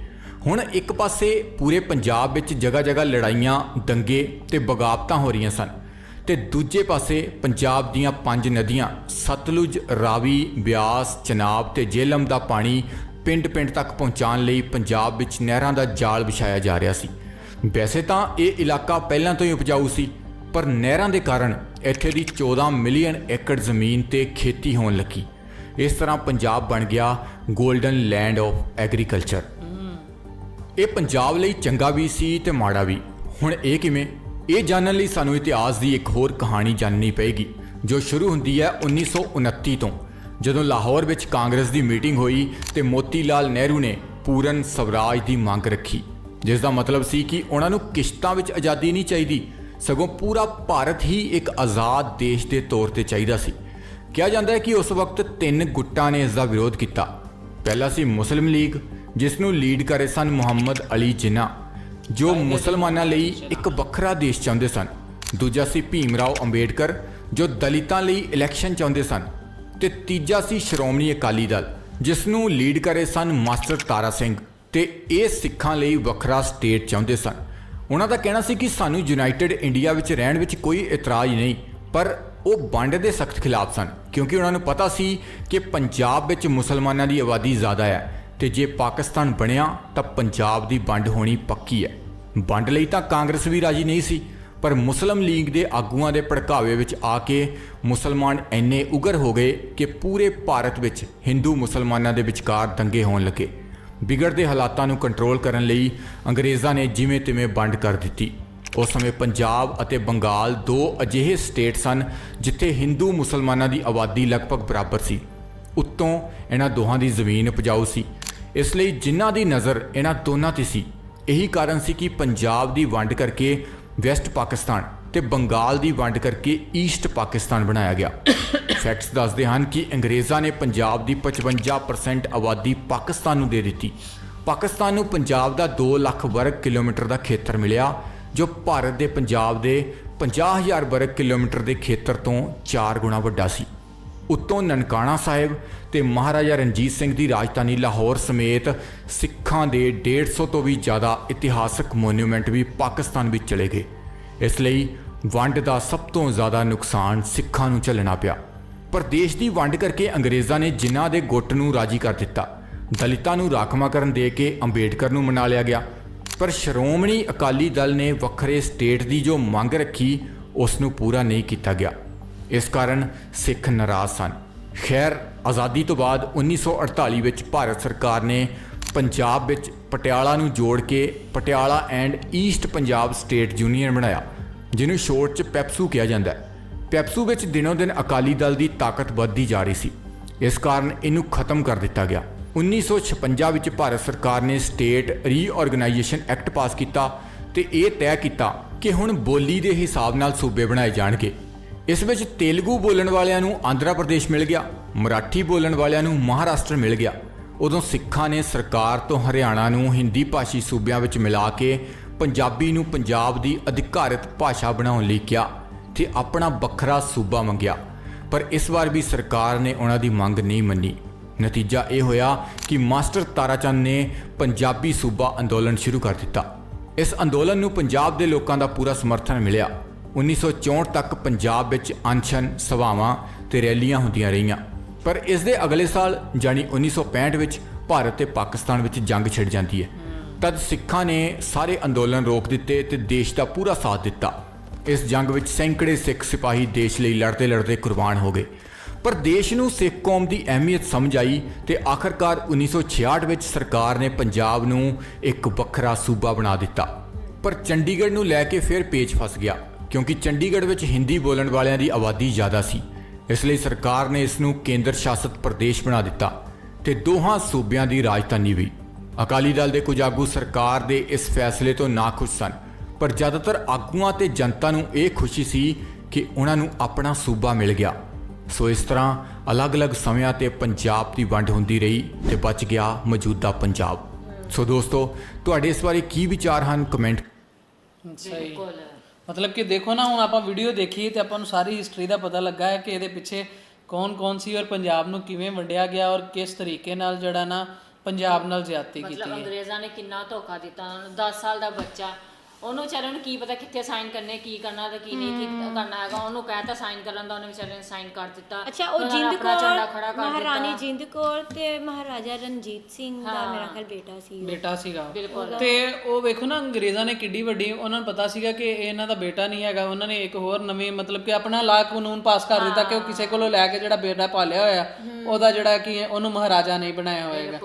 ਹੁਣ ਇੱਕ ਪਾਸੇ ਪੂਰੇ ਪੰਜਾਬ ਵਿੱਚ ਜਗ੍ਹਾ-ਜਗ੍ਹਾ ਲੜਾਈਆਂ, ਦੰਗੇ ਤੇ ਬਗਾਵਤਾਂ ਹੋ ਰਹੀਆਂ ਸਨ ਤੇ ਦੂਜੇ ਪਾਸੇ ਪੰਜਾਬ ਦੀਆਂ ਪੰਜ ਨਦੀਆਂ, ਸਤਲੁਜ, ਰਾਵੀ, ਬਿਆਸ, ਚਨਾਬ ਤੇ ਜੇਹਲਮ ਦਾ ਪਾਣੀ ਪਿੰਡ-ਪਿੰਡ ਤੱਕ ਪਹੁੰਚਾਉਣ ਲਈ ਪੰਜਾਬ ਵਿੱਚ ਨਹਿਰਾਂ ਦਾ ਜਾਲ ਵਿਛਾਇਆ ਜਾ ਰਿਹਾ ਸੀ। ਵੈਸੇ ਤਾਂ ਇਹ ਇਲਾਕਾ ਪਹਿਲਾਂ ਤੋਂ ਹੀ ਉਪਜਾਊ ਸੀ, ਪਰ ਨਹਿਰਾਂ ਦੇ ਕਾਰਨ ਇੱਥੇ ਦੀ 14 ਮਿਲੀਅਨ ਏਕੜ ਜ਼ਮੀਨ ਤੇ ਖੇਤੀ ਹੋਣ ਲੱਗੀ। ਇਸ ਤਰ੍ਹਾਂ ਪੰਜਾਬ ਬਣ ਗਿਆ 골ਡਨ ਲੈਂਡ ਆਫ ਐਗਰੀਕਲਚਰ ਇਹ ਪੰਜਾਬ ਲਈ ਚੰਗਾ ਵੀ ਸੀ ਤੇ ਮਾੜਾ ਵੀ। ਹੁਣ ਇਹ ਕਿਵੇਂ? ਇਹ ਜਾਣਨ ਲਈ ਸਾਨੂੰ ਇਤਿਹਾਸ ਦੀ ਇੱਕ ਹੋਰ ਕਹਾਣੀ ਜਾਣਨੀ ਪਏਗੀ, ਜੋ ਸ਼ੁਰੂ ਹੁੰਦੀ ਹੈ 1929 ਤੋਂ, ਜਦੋਂ ਲਾਹੌਰ ਵਿੱਚ ਕਾਂਗਰਸ ਦੀ ਮੀਟਿੰਗ ਹੋਈ ਤੇ ਮੋਤੀ ਲਾਲ ਨਹਿਰੂ ਨੇ ਪੂਰਨ ਸਵਰਾਜ ਦੀ ਮੰਗ ਰੱਖੀ, ਜਿਸ ਦਾ ਮਤਲਬ ਸੀ ਕਿ ਉਹਨਾਂ ਨੂੰ ਕਿਸ਼ਤਾਂ ਵਿੱਚ ਆਜ਼ਾਦੀ ਨਹੀਂ ਚਾਹੀਦੀ, ਸਗੋਂ ਪੂਰਾ ਭਾਰਤ ਹੀ ਇੱਕ ਆਜ਼ਾਦ ਦੇਸ਼ ਦੇ ਤੌਰ ਤੇ ਚਾਹੀਦਾ ਸੀ। ਕਿਹਾ ਜਾਂਦਾ ਹੈ ਕਿ ਉਸ ਵਕਤ ਤਿੰਨ ਗੁੱਟਾਂ ਨੇ ਇਸ ਦਾ ਵਿਰੋਧ ਕੀਤਾ। ਪਹਿਲਾ ਸੀ ਮੁਸਲਿਮ ਲੀਗ, ਜਿਸ ਨੂੰ ਲੀਡ ਕਰੇ ਸਨ ਮੁਹੰਮਦ ਅਲੀ ਜਿਨਾ, ਜੋ ਮੁਸਲਮਾਨਾਂ ਲਈ ਇੱਕ ਵੱਖਰਾ ਦੇਸ਼ ਚਾਹੁੰਦੇ ਸਨ। ਦੂਜਾ ਸੀ ਭੀਮ ਰਾਓ ਅੰਬੇਡਕਰ, ਜੋ ਦਲਿਤਾਂ ਲਈ ਇਲੈਕਸ਼ਨ ਚਾਹੁੰਦੇ ਸਨ। ਤੇ ਤੀਜਾ ਸੀ ਸ਼੍ਰੋਮਣੀ ਅਕਾਲੀ ਦਲ, ਜਿਸ ਨੂੰ ਲੀਡ ਕਰੇ ਸਨ ਮਾਸਟਰ ਤਾਰਾ ਸਿੰਘ। ਤੇ ਇਹ ਸਿੱਖਾਂ ਲਈ ਵੱਖਰਾ ਸਟੇਟ ਚਾਹੁੰਦੇ ਸਨ। ਉਹਨਾਂ ਦਾ ਕਹਿਣਾ ਸੀ ਕਿ ਸਾਨੂੰ ਯੂਨਾਈਟਿਡ ਇੰਡੀਆ ਵਿੱਚ ਰਹਿਣ ਵਿੱਚ ਕੋਈ ਇਤਰਾਜ਼ ਨਹੀਂ, ਪਰ ਉਹ ਵੰਡ ਦੇ ਸਖਤ ਖਿਲਾਫ ਸਨ, ਕਿਉਂਕਿ ਉਹਨਾਂ ਨੂੰ ਪਤਾ ਸੀ ਕਿ ਪੰਜਾਬ ਵਿੱਚ ਮੁਸਲਮਾਨਾਂ ਦੀ ਆਬਾਦੀ ਜ਼ਿਆਦਾ ਹੈ ਤੇ ਜੇ ਪਾਕਿਸਤਾਨ ਬਣਿਆ ਤਾਂ ਪੰਜਾਬ ਦੀ ਵੰਡ ਹੋਣੀ ਪੱਕੀ ਹੈ। ਵੰਡ ਲਈ ਤਾਂ ਕਾਂਗਰਸ ਵੀ ਰਾਜੀ ਨਹੀਂ ਸੀ, ਪਰ ਮੁਸਲਿਮ ਲੀਗ ਦੇ ਆਗੂਆਂ ਦੇ ਭੜਕਾਵੇ ਵਿੱਚ ਆ ਕੇ ਮੁਸਲਮਾਨ ਇੰਨੇ ਉਗਰ ਹੋ ਗਏ ਕਿ ਪੂਰੇ ਭਾਰਤ ਵਿੱਚ ਹਿੰਦੂ ਮੁਸਲਮਾਨਾਂ ਦੇ ਵਿਚਕਾਰ ਦੰਗੇ ਹੋਣ ਲੱਗੇ। ਵਿਗੜਦੇ ਹਾਲਾਤਾਂ ਨੂੰ ਕੰਟਰੋਲ ਕਰਨ ਲਈ ਅੰਗਰੇਜ਼ਾਂ ਨੇ ਜਿਵੇਂ ਤਿਵੇਂ ਵੰਡ ਕਰ ਦਿੱਤੀ। ਉਸ ਸਮੇਂ ਪੰਜਾਬ ਅਤੇ ਬੰਗਾਲ ਦੋ ਅਜਿਹੇ ਸਟੇਟ ਸਨ ਜਿੱਥੇ ਹਿੰਦੂ ਮੁਸਲਮਾਨਾਂ ਦੀ ਆਬਾਦੀ ਲਗਭਗ ਬਰਾਬਰ ਸੀ। ਉੱਤੋਂ ਇਹਨਾਂ ਦੋਹਾਂ ਦੀ ਜ਼ਮੀਨ ਉਪਜਾਊ ਸੀ। ਇਸ ਲਈ ਜਿਨ੍ਹਾਂ ਦੀ ਨਜ਼ਰ ਇਹਨਾਂ ਦੋਨਾਂ ਤੇ ਸੀ। ਇਹੀ ਕਾਰਨ ਸੀ ਕਿ ਪੰਜਾਬ ਦੀ ਵੰਡ ਕਰਕੇ ਵੈਸਟ ਪਾਕਿਸਤਾਨ ਤੇ ਬੰਗਾਲ ਦੀ ਵੰਡ ਕਰਕੇ ਈਸਟ ਪਾਕਿਸਤਾਨ ਬਣਾਇਆ ਗਿਆ। ਫੈਕਟਸ ਦੱਸਦੇ ਹਨ ਕਿ ਅੰਗਰੇਜ਼ਾਂ ਨੇ ਪੰਜਾਬ ਦੀ 55% ਆਬਾਦੀ ਪਾਕਿਸਤਾਨ ਨੂੰ ਦੇ ਦਿੱਤੀ। ਪਾਕਿਸਤਾਨ ਨੂੰ ਪੰਜਾਬ ਦਾ 2 ਲੱਖ ਵਰਗ ਕਿਲੋਮੀਟਰ ਦਾ ਖੇਤਰ ਮਿਲਿਆ। ਜੋ ਭਾਰਤ ਦੇ ਪੰਜਾਬ ਦੇ 50000 ਵਰਗ ਕਿਲੋਮੀਟਰ ਦੇ ਖੇਤਰ ਤੋਂ 4 ਗੁਣਾ ਵੱਡਾ ਸੀ। ਉੱਤੋਂ ਨਨਕਾਣਾ ਸਾਹਿਬ ਤੇ ਮਹਾਰਾਜਾ ਰਣਜੀਤ ਸਿੰਘ ਦੀ ਰਾਜਧਾਨੀ ਲਾਹੌਰ ਸਮੇਤ ਸਿੱਖਾਂ ਦੇ 150 ਤੋਂ ਵੀ ਜ਼ਿਆਦਾ ਇਤਿਹਾਸਕ ਮੋਨੂਮੈਂਟ ਵੀ ਪਾਕਿਸਤਾਨ ਵਿੱਚ ਚਲੇ ਗਏ। ਇਸ ਲਈ ਵੰਡ ਦਾ ਸਭ ਤੋਂ ਜ਼ਿਆਦਾ ਨੁਕਸਾਨ ਸਿੱਖਾਂ ਨੂੰ ਝੱਲਣਾ ਪਿਆ। ਪਰ ਦੇਸ਼ ਦੀ ਵੰਡ ਕਰਕੇ ਅੰਗਰੇਜ਼ਾਂ ਨੇ ਜਿਨ੍ਹਾਂ ਦੇ ਗੁੱਟ ਨੂੰ ਰਾਜੀ ਕਰ ਦਿੱਤਾ। ਦਲਿਤਾਂ ਨੂੰ ਰਾਖਵਾਂਕਰਨ ਦੇ ਕੇ ਅੰਬੇਡਕਰ ਨੂੰ ਮਨਾ ਲਿਆ ਗਿਆ। ਪਰ ਸ਼੍ਰੋਮਣੀ ਅਕਾਲੀ ਦਲ ਨੇ ਵੱਖਰੇ ਸਟੇਟ ਦੀ ਜੋ ਮੰਗ ਰੱਖੀ ਉਸ ਨੂੰ ਪੂਰਾ ਨਹੀਂ ਕੀਤਾ ਗਿਆ। ਇਸ ਕਾਰਨ ਸਿੱਖ ਨਾਰਾਜ਼ ਸਨ। ਖੈਰ, ਆਜ਼ਾਦੀ ਤੋਂ ਬਾਅਦ 1948 ਵਿੱਚ ਭਾਰਤ ਸਰਕਾਰ ਨੇ ਪੰਜਾਬ ਵਿੱਚ ਪਟਿਆਲਾ ਨੂੰ ਜੋੜ ਕੇ Patiala and East Punjab State Union ਬਣਾਇਆ, ਜਿਹਨੂੰ ਸ਼ੋਰਟ 'ਚ ਪੈਪਸੂ ਕਿਹਾ ਜਾਂਦਾ ਹੈ। ਪੈਪਸੂ ਵਿੱਚ ਦਿਨੋਂ ਦਿਨ ਅਕਾਲੀ ਦਲ ਦੀ ਤਾਕਤ ਵੱਧਦੀ ਜਾ ਰਹੀ ਸੀ। ਇਸ ਕਾਰਨ ਇਹਨੂੰ ਖਤਮ ਕਰ ਦਿੱਤਾ ਗਿਆ। 1956 ਵਿੱਚ ਭਾਰਤ ਸਰਕਾਰ ਨੇ ਸਟੇਟ ਰੀਆਰਗੇਨਾਈਜੇਸ਼ਨ ਐਕਟ ਪਾਸ ਕੀਤਾ ਤੇ ਇਹ ਤੈਅ ਕੀਤਾ ਕਿ ਹੁਣ ਬੋਲੀ ਦੇ ਹਿਸਾਬ ਨਾਲ ਸੂਬੇ ਬਣਾਏ ਜਾਣਗੇ। ਇਸ ਵਿੱਚ ਤੇਲਗੂ ਬੋਲਣ ਵਾਲਿਆਂ ਨੂੰ ਆਂਧਰਾ ਪ੍ਰਦੇਸ਼ ਮਿਲ ਗਿਆ, ਮਰਾਠੀ ਬੋਲਣ ਵਾਲਿਆਂ ਨੂੰ ਮਹਾਰਾਸ਼ਟਰ ਮਿਲ ਗਿਆ। ਉਦੋਂ ਸਿੱਖਾਂ ਨੇ ਸਰਕਾਰ ਤੋਂ ਹਰਿਆਣਾ ਨੂੰ ਹਿੰਦੀ ਭਾਸ਼ੀ ਸੂਬਿਆਂ ਵਿੱਚ ਮਿਲਾ ਕੇ ਪੰਜਾਬੀ ਨੂੰ ਪੰਜਾਬ ਦੀ ਅਧਿਕਾਰਤ ਭਾਸ਼ਾ ਬਣਾਉਣ ਲਈ ਕਿਹਾ ਤੇ ਆਪਣਾ ਵੱਖਰਾ ਸੂਬਾ ਮੰਗਿਆ। ਪਰ ਇਸ ਵਾਰ ਵੀ ਸਰਕਾਰ ਨੇ ਉਹਨਾਂ ਦੀ ਮੰਗ ਨਹੀਂ ਮੰਨੀ। ਨਤੀਜਾ ਇਹ ਹੋਇਆ ਕਿ ਮਾਸਟਰ ਤਾਰਾਚੰਦ ਨੇ ਪੰਜਾਬੀ ਸੂਬਾ ਅੰਦੋਲਨ ਸ਼ੁਰੂ ਕਰ ਦਿੱਤਾ। ਇਸ ਅੰਦੋਲਨ ਨੂੰ ਪੰਜਾਬ ਦੇ ਲੋਕਾਂ ਦਾ ਪੂਰਾ ਸਮਰਥਨ ਮਿਲਿਆ। 1964 ਤੱਕ ਪੰਜਾਬ ਵਿੱਚ ਅਨਸ਼ਨ ਸਭਾਵਾਂ ਤੇ ਰੈਲੀਆਂ ਹੁੰਦੀਆਂ ਰਹੀਆਂ। ਪਰ ਇਸ ਦੇ ਅਗਲੇ ਸਾਲ ਜਾਨੀ 1965 ਵਿੱਚ ਭਾਰਤ ਤੇ ਪਾਕਿਸਤਾਨ ਵਿੱਚ ਜੰਗ ਛਿੜ ਜਾਂਦੀ ਹੈ। ਤਦ ਸਿੱਖਾਂ ਨੇ ਸਾਰੇ ਅੰਦੋਲਨ ਰੋਕ ਦਿੱਤੇ ਤੇ ਦੇਸ਼ ਦਾ ਪੂਰਾ ਸਾਥ ਦਿੱਤਾ। ਇਸ ਜੰਗ ਵਿੱਚ ਸੈਂਕੜੇ ਸਿੱਖ ਸਿਪਾਹੀ ਦੇਸ਼ ਲਈ ਲੜਦੇ ਲੜਦੇ ਕੁਰਬਾਨ ਹੋ ਗਏ। ਪਰ ਦੇਸ਼ ਨੂੰ ਸਿੱਖ ਕੌਮ ਦੀ ਅਹਿਮੀਅਤ ਸਮਝ ਆਈ ਤੇ ਆਖਰਕਾਰ 1966 ਵਿੱਚ ਸਰਕਾਰ ਨੇ ਪੰਜਾਬ ਨੂੰ ਇੱਕ ਵੱਖਰਾ ਸੂਬਾ ਬਣਾ ਦਿੱਤਾ। ਪਰ ਚੰਡੀਗੜ੍ਹ ਨੂੰ ਲੈ ਕੇ ਫਿਰ ਪੇਚ ਫਸ ਗਿਆ, ਕਿਉਂਕਿ ਚੰਡੀਗੜ੍ਹ ਵਿੱਚ ਹਿੰਦੀ ਬੋਲਣ ਵਾਲਿਆਂ ਦੀ ਆਬਾਦੀ ਜ਼ਿਆਦਾ ਸੀ। ਇਸ ਲਈ ਸਰਕਾਰ ਨੇ ਇਸ ਨੂੰ ਕੇਂਦਰ ਸ਼ਾਸਿਤ ਪ੍ਰਦੇਸ਼ ਬਣਾ ਦਿੱਤਾ ਤੇ ਦੋਹਾਂ ਸੂਬਿਆਂ ਦੀ ਰਾਜਧਾਨੀ ਵੀ। ਅਕਾਲੀ ਦਲ ਦੇ ਕੁਝ ਆਗੂ ਸਰਕਾਰ ਦੇ ਇਸ ਫੈਸਲੇ ਤੋਂ ਨਾਖੁਸ਼ ਸਨ, ਪਰ ਜ਼ਿਆਦਾਤਰ ਆਗੂਆਂ ਤੇ ਜਨਤਾ ਨੂੰ ਇਹ ਖੁਸ਼ੀ ਸੀ ਕਿ ਉਹਨਾਂ ਨੂੰ ਆਪਣਾ ਸੂਬਾ ਮਿਲ ਗਿਆ। ਸੋ ਇਸ ਤਰ੍ਹਾਂ ਅਲੱਗ-ਅਲੱਗ ਸਮਿਆਂ ਤੇ ਪੰਜਾਬ ਦੀ ਵੰਡ ਹੁੰਦੀ ਰਹੀ ਤੇ ਬਚ ਗਿਆ ਮੌਜੂਦਾ ਪੰਜਾਬ। ਸੋ ਦੋਸਤੋ ਤੁਹਾਡੇ ਇਸ ਬਾਰੇ ਕੀ ਵਿਚਾਰ ਹਨ ਕਮੈਂਟ? ਸਹੀ। ਮਤਲਬ ਕਿ ਦੇਖੋ ਨਾ ਹੁਣ ਆਪਾਂ ਵੀਡੀਓ ਦੇਖੀ ਤੇ ਆਪਾਂ ਨੂੰ ਸਾਰੀ ਹਿਸਟਰੀ ਦਾ ਪਤਾ ਲੱਗਾ ਹੈ ਕਿ ਇਹਦੇ ਪਿੱਛੇ ਕੌਣ-ਕੌਣ ਸੀ ਔਰ ਪੰਜਾਬ ਨੂੰ ਕਿਵੇਂ ਵੰਡਿਆ ਗਿਆ ਔਰ ਕਿਸ ਤਰੀਕੇ ਨਾਲ ਜਿਹੜਾ ਨਾ ਪੰਜਾਬ ਨਾਲ ਜ਼ਿਆਦਤੀ ਕੀਤੀ ਮਤਲਬ ਅੰਗਰੇਜ਼ਾਂ ਨੇ ਕਿੰਨਾ ਧੋਖਾ ਦਿੱਤਾ ਉਹਨਾਂ ਨੂੰ 10 ਸਾਲ ਦਾ ਬੱਚਾ ਉਹਨੂੰ ਵਿਚਾਰੇ ਨੂੰ ਕੀ ਪਤਾ ਕਿੱਥੇ ਸਾਈਨ ਕਰਨੇ ਕੀ ਕਰਨਾ ਤੇ ਕੀ ਨਹੀਂ ਕੀ ਕਰਨਾ ਹੈਗਾ। ਉਹਨੂੰ ਕਹਿਤਾ ਸਾਈਨ ਕਰਨ ਦਾ ਉਹਨੇ ਵਿਚਾਰੇ ਨੇ ਸਾਈਨ ਕਰ ਦਿੱਤਾ। ਅੱਛਾ ਉਹ ਉਹਨਾਂ ਨੇ ਜਿੰਦ ਆਪਣਾ ਝੰਡਾ ਖੜਾ ਕੌਰ ਕਰ ਮਹਾਰਾਣੀ ਦਿੱਤਾ। ਜਿੰਦ ਕੌਰ ਤੇ ਮਹਾਰਾਜਾ ਰਣਜੀਤ ਸਿੰਘ ਦਾ ਮੇਰਾ ਖਿਆਲ ਬੇਟਾ ਸੀ। ਬੇਟਾ ਸੀਗਾ। ਬਿਲਕੁਲ। ਤੇ ਉਹ ਵੇਖੋ ਨਾ ਅੰਗਰੇਜ਼ਾਂ ਨੇ ਕਿੱਡੀ ਵੱਡੀ ਉਹਨਾਂ ਨੂੰ ਪਤਾ ਸੀਗਾ ਕਿ ਇਹ ਇਹਨਾਂ ਦਾ ਬੇਟਾ ਨਹੀਂ ਹੈਗਾ। ਉਹਨਾਂ ਨੇ ਇੱਕ ਹੋਰ ਨਵੀਂ ਮਤਲਬ ਕਿ ਆਪਣਾ ਲਾ ਕਾਨੂੰਨ ਪਾਸ ਕਰ ਦਿੱਤਾ ਕਿ ਉਹ ਕਿਸੇ ਕੋਲੋਂ ਲੈ ਕੇ ਜਿਹੜਾ ਬੇਟਾ ਪਾਲਿਆ ਹੋਇਆ ਉਹਦਾ ਜਿਹੜਾ ਕੀ ਹੈ ਉਹਨੂੰ ਮਹਾਰਾਜਾ ਨਹੀਂ ਬਣਾਇਆ ਹੋਏਗਾ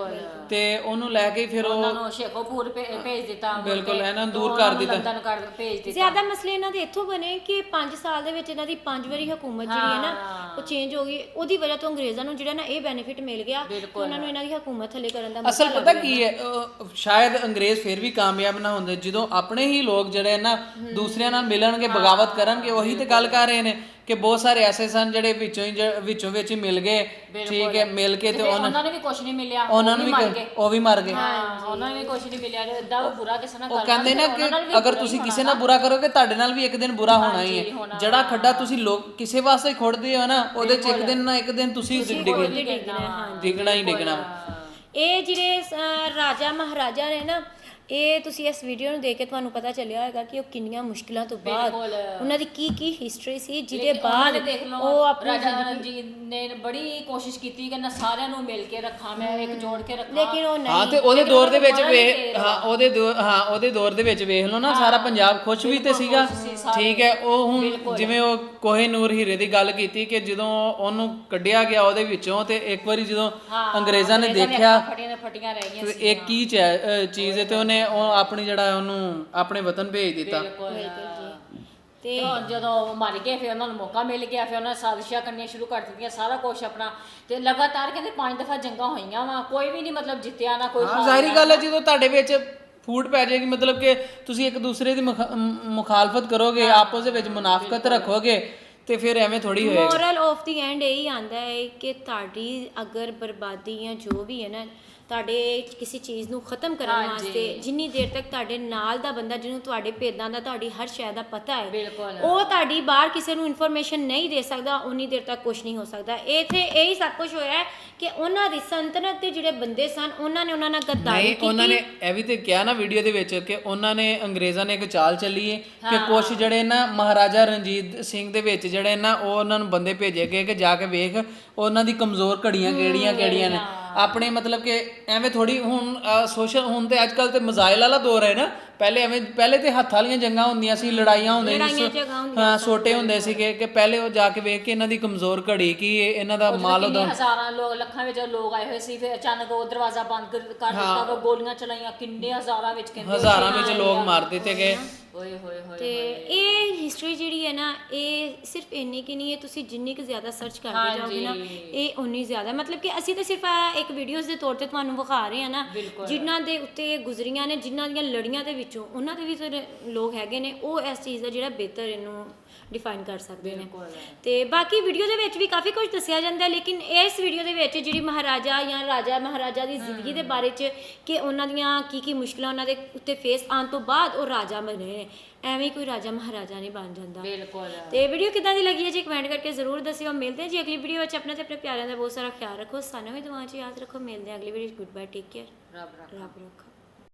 ਤੇ ਉਹਨੂੰ ਲੈ ਕੇ ਫਿਰ ਉਹ ਉਹਨਾਂ ਨੂੰ ਸ਼ੇਖੋਪੁਰ ਭੇ- ਭੇਜ ਦਿੱਤਾ। ਬਿਲਕੁਲ। ਇਹਨਾਂ ਨੂੰ ਦੂਰ ਕਰ ਲੰਦਨ ਕਰ ਭੇਜ ਦਿੱਤਾ। ਜ਼ਿਆਦਾ ਮਸਲੇ ਇਹਨਾਂ ਦੇ ਇੱਥੋਂ ਬਣੇ ਕਿ 5 ਸਾਲ ਦੇ ਵਿੱਚ ਇਹਨਾਂ ਦੀ 5 ਵਾਰੀ ਹਕੂਮਤ ਜਿਹੜੀ ਹੈ ਨਾ ਉਹ ਚੇਂਜ ਹੋ ਗਈ। ਉਹਦੀ ਵਜ੍ਹਾ ਤੋਂ ਅੰਗਰੇਜ਼ਾਂ ਨੂੰ ਜਿਹੜਾ ਨਾ ਇਹ ਬੈਨੀਫਿਟ ਮਿਲ ਗਿਆ ਉਹਨਾਂ ਨੂੰ ਇਹਨਾਂ ਦੀ ਹਕੂਮਤ ਥੱਲੇ ਕਰਨ ਦਾ ਅਸਲ ਪਤਾ ਕੀ ਹੈ। ਸ਼ਾਇਦ ਅੰਗਰੇਜ਼ ਫਿਰ ਵੀ ਕਾਮਯਾਬ ਨਾ ਹੁੰਦੇ। ਜਦੋਂ ਆਪਣੇ ਹੀ ਲੋਕ ਜਿਹੜੇ ਨਾ ਦੂਸਰਿਆਂ ਨਾਲ ਮਿਲਣਗੇ ਬਗਾਵਤ ਕਰਨਗੇ ਉਹੀ ਤੇ ਗੱਲ ਕਰ ਰਹੇ ਨੇ। ਕਿ ਬਹੁਤ ਸਾਰੇ ਐਸੇ ਸਨ ਜਿਹੜੇ ਵਿੱਚੋਂ ਹੀ ਜ- ਵਿੱਚੋਂ ਵਿੱਚ ਹੀ ਮਿਲ ਗਏ। ਠੀਕ ਹੈ ਮਿਲ ਕੇ ਤੇ ਉਹਨਾਂ ਉਹਨਾਂ ਨੇ ਵੀ ਕੁਝ ਨਹੀਂ ਮਿਲਿਆ ਉਹਨਾਂ ਉਹ ਨੂੰ ਵੀ ਵੀ ਮਰ ਗਏ। ਉਹ ਵੀ ਮਰ ਗਏ। ਹਾਂ ਉਹਨਾਂ ਨੂੰ ਵੀ ਕੁਝ ਨਹੀਂ ਮਿਲਿਆ ਏਦਾਂ ਉਹ ਬੁਰਾ ਕਿਸੇ ਨਾਲ ਉਹ ਕਰਨਾ ਕਹਿੰਦੇ ਨਾ ਉਹਨਾਂ ਨਾਲ ਕਿ ਵੀ ਅਗਰ ਬੁਰਾ ਤੁਸੀਂ ਕਿਸੇ ਨਾਲ ਬੁਰਾ ਕਰੋਗੇ ਤੁਹਾਡੇ ਨਾਲ ਵੀ ਇੱਕ ਦਿਨ ਬੁਰਾ ਹੋਣਾ ਹੀ ਹੈ। ਜਿਹੜਾ ਖੱਡਾ ਤੁਸੀਂ ਲੋਕ ਕਿਸੇ ਵਾਸਤੇ ਖੋੜਦੇ ਹੋ ਨਾ ਉਹਦੇ ਚ ਇੱਕ ਦਿਨ ਨਾ ਇੱਕ ਦਿਨ ਤੁਸੀਂ ਡਿੱਗਣਾ। ਡਿੱਗਣਾ ਹੀ ਡਿੱਗਣਾ। ਇਹ ਜਿਹੜੇ ਅਹ, ਰਾਜਾ ਮਹਾਰਾਜਾ ਨੇ ਨਾ ਇਹ ਤੁਸੀਂ ਇਸ ਵੀਡੀਓ ਨੂੰ ਦੇਖ ਕੇ ਤੁਹਾਨੂੰ ਪਤਾ ਚੱਲਿਆ ਹੋਵੇਗਾ ਕਿ ਉਹ ਕਿੰਨੀਆਂ ਮੁਸ਼ਕਿਲਾਂ ਤੋਂ ਬਾਅਦ ਉਹਨਾਂ ਦੀ ਕੀ ਕੀ ਹਿਸਟਰੀ ਸੀ ਜਿਹਦੇ ਉਹਨਾਂ ਬਾਅਦ ਨੇ ਦੇਖ ਲਓ ਉਹ ਆਪਣੀ ਰਾਜਾ ਰਣਜੀਤ ਨੇ ਬੜੀ ਕੋਸ਼ਿਸ਼ ਕੀਤੀ ਕਿ ਨਾ ਸਾਰਿਆਂ ਨੂੰ ਮਿਲ ਕੇ ਰੱਖਾਂ ਮੈਂ ਇੱਕ ਜੋੜ ਕੇ ਰੱਖਾਂ। ਲੇਕਿਨ ਉਹ ਨਹੀਂ। ਹਾਂ ਤੇ ਉਹਦੇ ਦੌਰ ਦੇ ਵਿੱਚ ਨਹੀਂ ਹਾਂ ਉਹਦੇ ਦੌਰ ਹਾਂ ਉਹਦੇ ਦੌਰ ਦੇ ਵਿੱਚ ਵੇਖ ਲਓ ਨਾ ਸਾਰਾ ਪੰਜਾਬ ਖੁਸ਼ ਵੀ ਤੇ ਸੀਗਾ। ਠੀਕ ਹੈ ਉਹ ਹੁਣ ਜਿਵੇਂ ਉਹ ਕੋਹੇ ਨੂਰ ਹੀਰੇ ਦੀ ਗੱਲ ਕੀਤੀ ਕਿ ਜਦੋਂ ਉਹਨੂੰ ਕੱਢਿਆ ਗਿਆ ਉਹਦੇ ਵਿੱਚੋਂ ਤੇ ਇੱਕ ਵਾਰੀ ਜਦੋਂ ਅੰਗਰੇਜ਼ਾਂ ਨੇ ਦੇਖਿਆ ਫਟੀਆਂ ਨੇ ਫਟੀਆਂ ਰਹਿ ਗਈਆਂ ਤੇ ਇਹ ਕੀ ਚੈ- ਅਹ ਚੀਜ਼ ਹੈ ਤੇ ਉਹਨੇ ਉਹ ਆਪਣੀ ਜਿਹੜਾ ਉਹਨੂੰ ਆਪਣੇ ਵਤਨ ਭੇਜ ਦਿੱਤਾ। ਤੇ ਜਦੋਂ ਉਹ ਮਰ ਗਏ ਫਿਰ ਉਹਨਾਂ ਨੂੰ ਮੌਕਾ ਮਿਲ ਗਿਆ ਫਿਰ ਉਹਨਾਂ ਨੇ ਸਾਜ਼ਿਸ਼ਾਂ ਕਰਨੀਆਂ ਸ਼ੁਰੂ ਕਰ ਦਿੱਤੀਆਂ ਸਾਰਾ ਕੁਝ ਆਪਣਾ। ਤੇ ਲਗਾਤਾਰ ਕਹਿੰਦੇ ਪੰਜ ਦਫਾ ਜੰਗਾਂ ਹੋਈਆਂ ਵਾ ਕੋਈ ਵੀ ਨਹੀਂ ਮਤਲਬ ਜਿੱਤਿਆ ਨਾ ਕੋਈ ਹਾਂ ਜ਼ਾਹਿਰੀ ਗੱਲ ਹੈ ਜਦੋਂ ਤੁਹਾਡੇ ਵਿੱਚ ਫੂਟ ਪੈ ਜਾਏਗੀ ਮਤਲਬ ਕਿ ਤੁਸੀਂ ਇੱਕ ਦੂਸਰੇ ਦੀ ਮੁਖਾ- ਮ- ਮੁਖਾਲਫਤ ਕਰੋਗੇ ਆਪਸ ਦੇ ਵਿੱਚ ਮੁਨਾਫਕਤ ਰੱਖੋਗੇ ਤੇ ਫਿਰ ਐਵੇਂ ਥੋੜੀ ਹੋਏਗਾ। ਮੋਰਲ ਆਫ ਦੀ ਐਂਡ ਇਹੀ ਆਂਦਾ ਹੈ ਕਿ ਤੁਹਾਡੀ ਅਗਰ ਬਰਬਾਦੀ ਜਾਂ ਜੋ ਵੀ ਹੈ ਨਾ ਤੁਹਾਡੇ ਕਿਸੇ ਚੀਜ਼ ਨੂੰ ਖਤਮ ਕਰਨ ਵਾਸਤੇ ਜਿੰਨੀ ਦੇਰ ਤੱਕ ਤੁਹਾਡੇ ਨਾਲ ਦਾ ਬੰਦਾ ਜਿਹਨੂੰ ਤੁਹਾਡੇ ਭੇਦਾਂ ਦਾ ਤੁਹਾਡੀ ਹਰ ਸ਼ੈ ਦਾ ਪਤਾ ਹੈ। ਉਹ ਤੁਹਾਡੀ ਬਾਹਰ ਕਿਸੇ ਨੂੰ ਇਨਫੋਰਮੇਸ਼ਨ ਨਹੀਂ ਦੇ ਸਕਦਾ ਉਨੀ ਦੇਰ ਤੱਕ ਕੁਝ ਨਹੀਂ ਹੋ ਸਕਦਾ। ਇਥੇ ਇਹੀ ਸਭ ਕੁਝ ਹੋਇਆ ਹੈ ਕਿ ਉਹਨਾਂ ਦੀ ਸੰਤਨਤ ਦੇ ਜਿਹੜੇ ਬੰਦੇ ਸਨ ਉਹਨਾਂ ਨੇ ਉਹਨਾਂ ਨਾਲ ਗੱਦਾਰੀ ਨਹੀਂ ਉਹਨਾਂ ਨੇ ਇਹ ਵੀ ਤੇ ਕਿਹਾ ਨਾ ਵੀਡੀਓ ਦੇ ਵਿੱਚ ਕਿ ਉਹਨਾਂ ਨੇ ਅੰਗਰੇਜ਼ਾਂ ਨੇ ਇੱਕ ਚਾਲ ਚੱਲੀ ਹੈ ਕਿ ਕੁਝ ਜਿਹੜੇ ਨਾ ਮਹਾਰਾਜਾ ਰਣਜੀਤ ਸਿੰਘ ਦੇ ਵਿੱਚ ਜਿਹੜੇ ਨਾ ਉਹ ਉਹਨਾਂ ਨੂੰ ਬੰਦੇ ਭੇਜੇ ਗਏ ਕਿ ਜਾ ਕੇ ਵੇਖ ਉਹਨਾਂ ਦੀ ਕਮਜ਼ੋਰ ਘੜੀਆਂ ਕਿਹੜੀਆਂ ਕਿਹੜੀਆਂ ਨੇ। ਆਪਣੇ ਮਤਲਬ ਕਿ ਐਵੇਂ ਥੋੜੀ ਹੁਣ ਸੋਸ਼ਲ ਹੁਣ ਤੇ ਅੱਜ ਕੱਲ ਤੇ ਮਜ਼ਾਇਲ ਵਾਲਾ ਦੌਰ ਹੈ ਨਾ ਪਹਿਲੇ ਐਵੇਂ ਪਹਿਲੇ ਤੇ ਹੱਥ ਵਾਲੀਆਂ ਜੰਗਾਂ ਹੁੰਦੀਆਂ ਸੀ ਲੜਾਈਆਂ ਹੁੰਦੀਆਂ ਸੀ ਹਾਂ ਛੋਟੇ ਹੁੰਦੇ ਸੀਗੇ ਕਿ ਪਹਿਲੇ ਉਹ ਜਾ ਕੇ ਵੇਖ ਕੇ ਇਹਨਾਂ ਦੀ ਕਮਜ਼ੋਰ ਘੜੀ ਕੀ ਇਹਨਾਂ ਦਾ ਮਾਲ ਕਿੰਨੇ ਹਜ਼ਾਰਾਂ ਲੋਕ ਲੱਖਾਂ ਵਿੱਚ ਲੋਕ ਆਏ ਹੋਏ ਸੀ ਫਿਰ ਅਚਾਨਕ ਉਹ ਦਰਵਾਜ਼ਾ ਬੰਦ ਕਰ ਦਿੱਤਾ ਉਹ ਗੋਲੀਆਂ ਚਲਾਈਆਂ ਕਿੰਨੇ ਹਜ਼ਾਰਾਂ ਵਿੱਚ ਕਹਿੰਦੇ ਹਜ਼ਾਰਾਂ ਵਿੱਚ ਲੋਕ ਮਾਰ ਦਿੱਤੇ ਗਏ। ਓਏ ਹੋਏ ਹੋਏ ਤੇ ਇਹ ਹਿਸਟਰੀ ਜਿਹੜੀ ਹੈ ਨਾ ਇਹ ਸਿਰਫ ਇੰਨੀ ਕਿ ਨਹੀਂ ਹੈ ਤੁਸੀਂ ਜਿੰਨੀ ਕੁ ਜ਼ਿਆਦਾ ਸਰਚ ਕਰਦੇ ਜਾਓਗੇ ਨਾ। ਇਹ ਉਨੀ ਜ਼ਿਆਦਾ। ਮਤਲਬ ਕਿ ਅਸੀਂ ਤਾਂ ਸਿਰਫ ਇੱਕ ਵੀਡੀਓਜ਼ ਦੇ ਤੌਰ ਤੇ ਤੁਹਾਨੂੰ ਵਿਖਾ ਰਹੇ ਹਾਂ ਨਾ ਜਿਨ੍ਹਾਂ ਦੇ ਉੱਤੇ ਗੁਜ਼ਰੀਆਂ ਨੇ ਜਿਨ੍ਹਾਂ ਦੀਆਂ ਲੜੀਆਂ ਦੇ ਵਿੱਚੋਂ ਉਹਨਾਂ ਦੇ ਵੀ ਤਾਂ ਲੋਕ ਹੈਗੇ ਨੇ ਉਹ ਇਸ ਚੀਜ਼ ਦਾ ਜਿਹੜਾ ਬਿਹਤਰ ਇਹਨੂੰ ਡਿਫਾਈਨ ਕਰ ਸਕਦੇ ਨੇ। ਤੇ ਬਾਕੀ ਵੀਡੀਓ ਦੇ ਵਿੱਚ ਵੀ ਕਾਫੀ ਕੁਝ ਦੱਸਿਆ ਜਾਂਦਾ ਹੈ, ਲੇਕਿਨ ਇਸ ਵੀਡੀਓ ਦੇ ਵਿੱਚ ਜਿਹੜੀ ਮਹਾਰਾਜਾ ਜਾਂ ਰਾਜਾ ਮਹਾਰਾਜਾ ਦੀ ਜ਼ਿੰਦਗੀ ਦੇ ਬਾਰੇ ਚ ਕਿ ਉਹਨਾਂ ਦੀਆਂ ਕੀ ਕੀ ਮੁਸ਼ਕਲਾਂ ਉਹਨਾਂ ਦੇ ਉੱਤੇ ਫੇਸ ਆਉਣ ਤੋਂ ਬਾਅਦ ਉਹ ਰਾਜਾ ਬਣੇ ਨੇ ਐਵੇਂ ਕੋਈ ਰਾਜਾ ਮਹਾਰਾਜਾ ਨਹੀਂ ਬਣ ਜਾਂਦਾ। ਬਿਲਕੁਲ। ਤੇ ਵੀਡੀਓ ਕਿਦਾਂ ਦੀ ਲੱਗੀ ਹੈ ਜੀ ਕਮੈਂਟ ਕਰਕੇ ਜ਼ਰੂਰ ਦੱਸਿਓ। ਮਿਲਦੇ ਹਾਂ ਜੀ ਅਗਲੀ ਵੀਡੀਓ ਵਿੱਚ। ਆਪਣਾ ਤੇ ਆਪਣੇ ਪਿਆਰਿਆਂ ਦਾ ਬਹੁਤ ਸਾਰਾ ਖਿਆਲ ਰੱਖੋ। ਸਾਨੂੰ ਵੀ ਦੁਆਵਾਂ 'ਚ ਯਾਦ ਰੱਖੋ। ਮਿਲਦੇ ਹਾਂ ਅਗਲੀ video good bye take care ਰੱਬ ਰੱਬ। ਰੱਬ ਰੱਖੋ।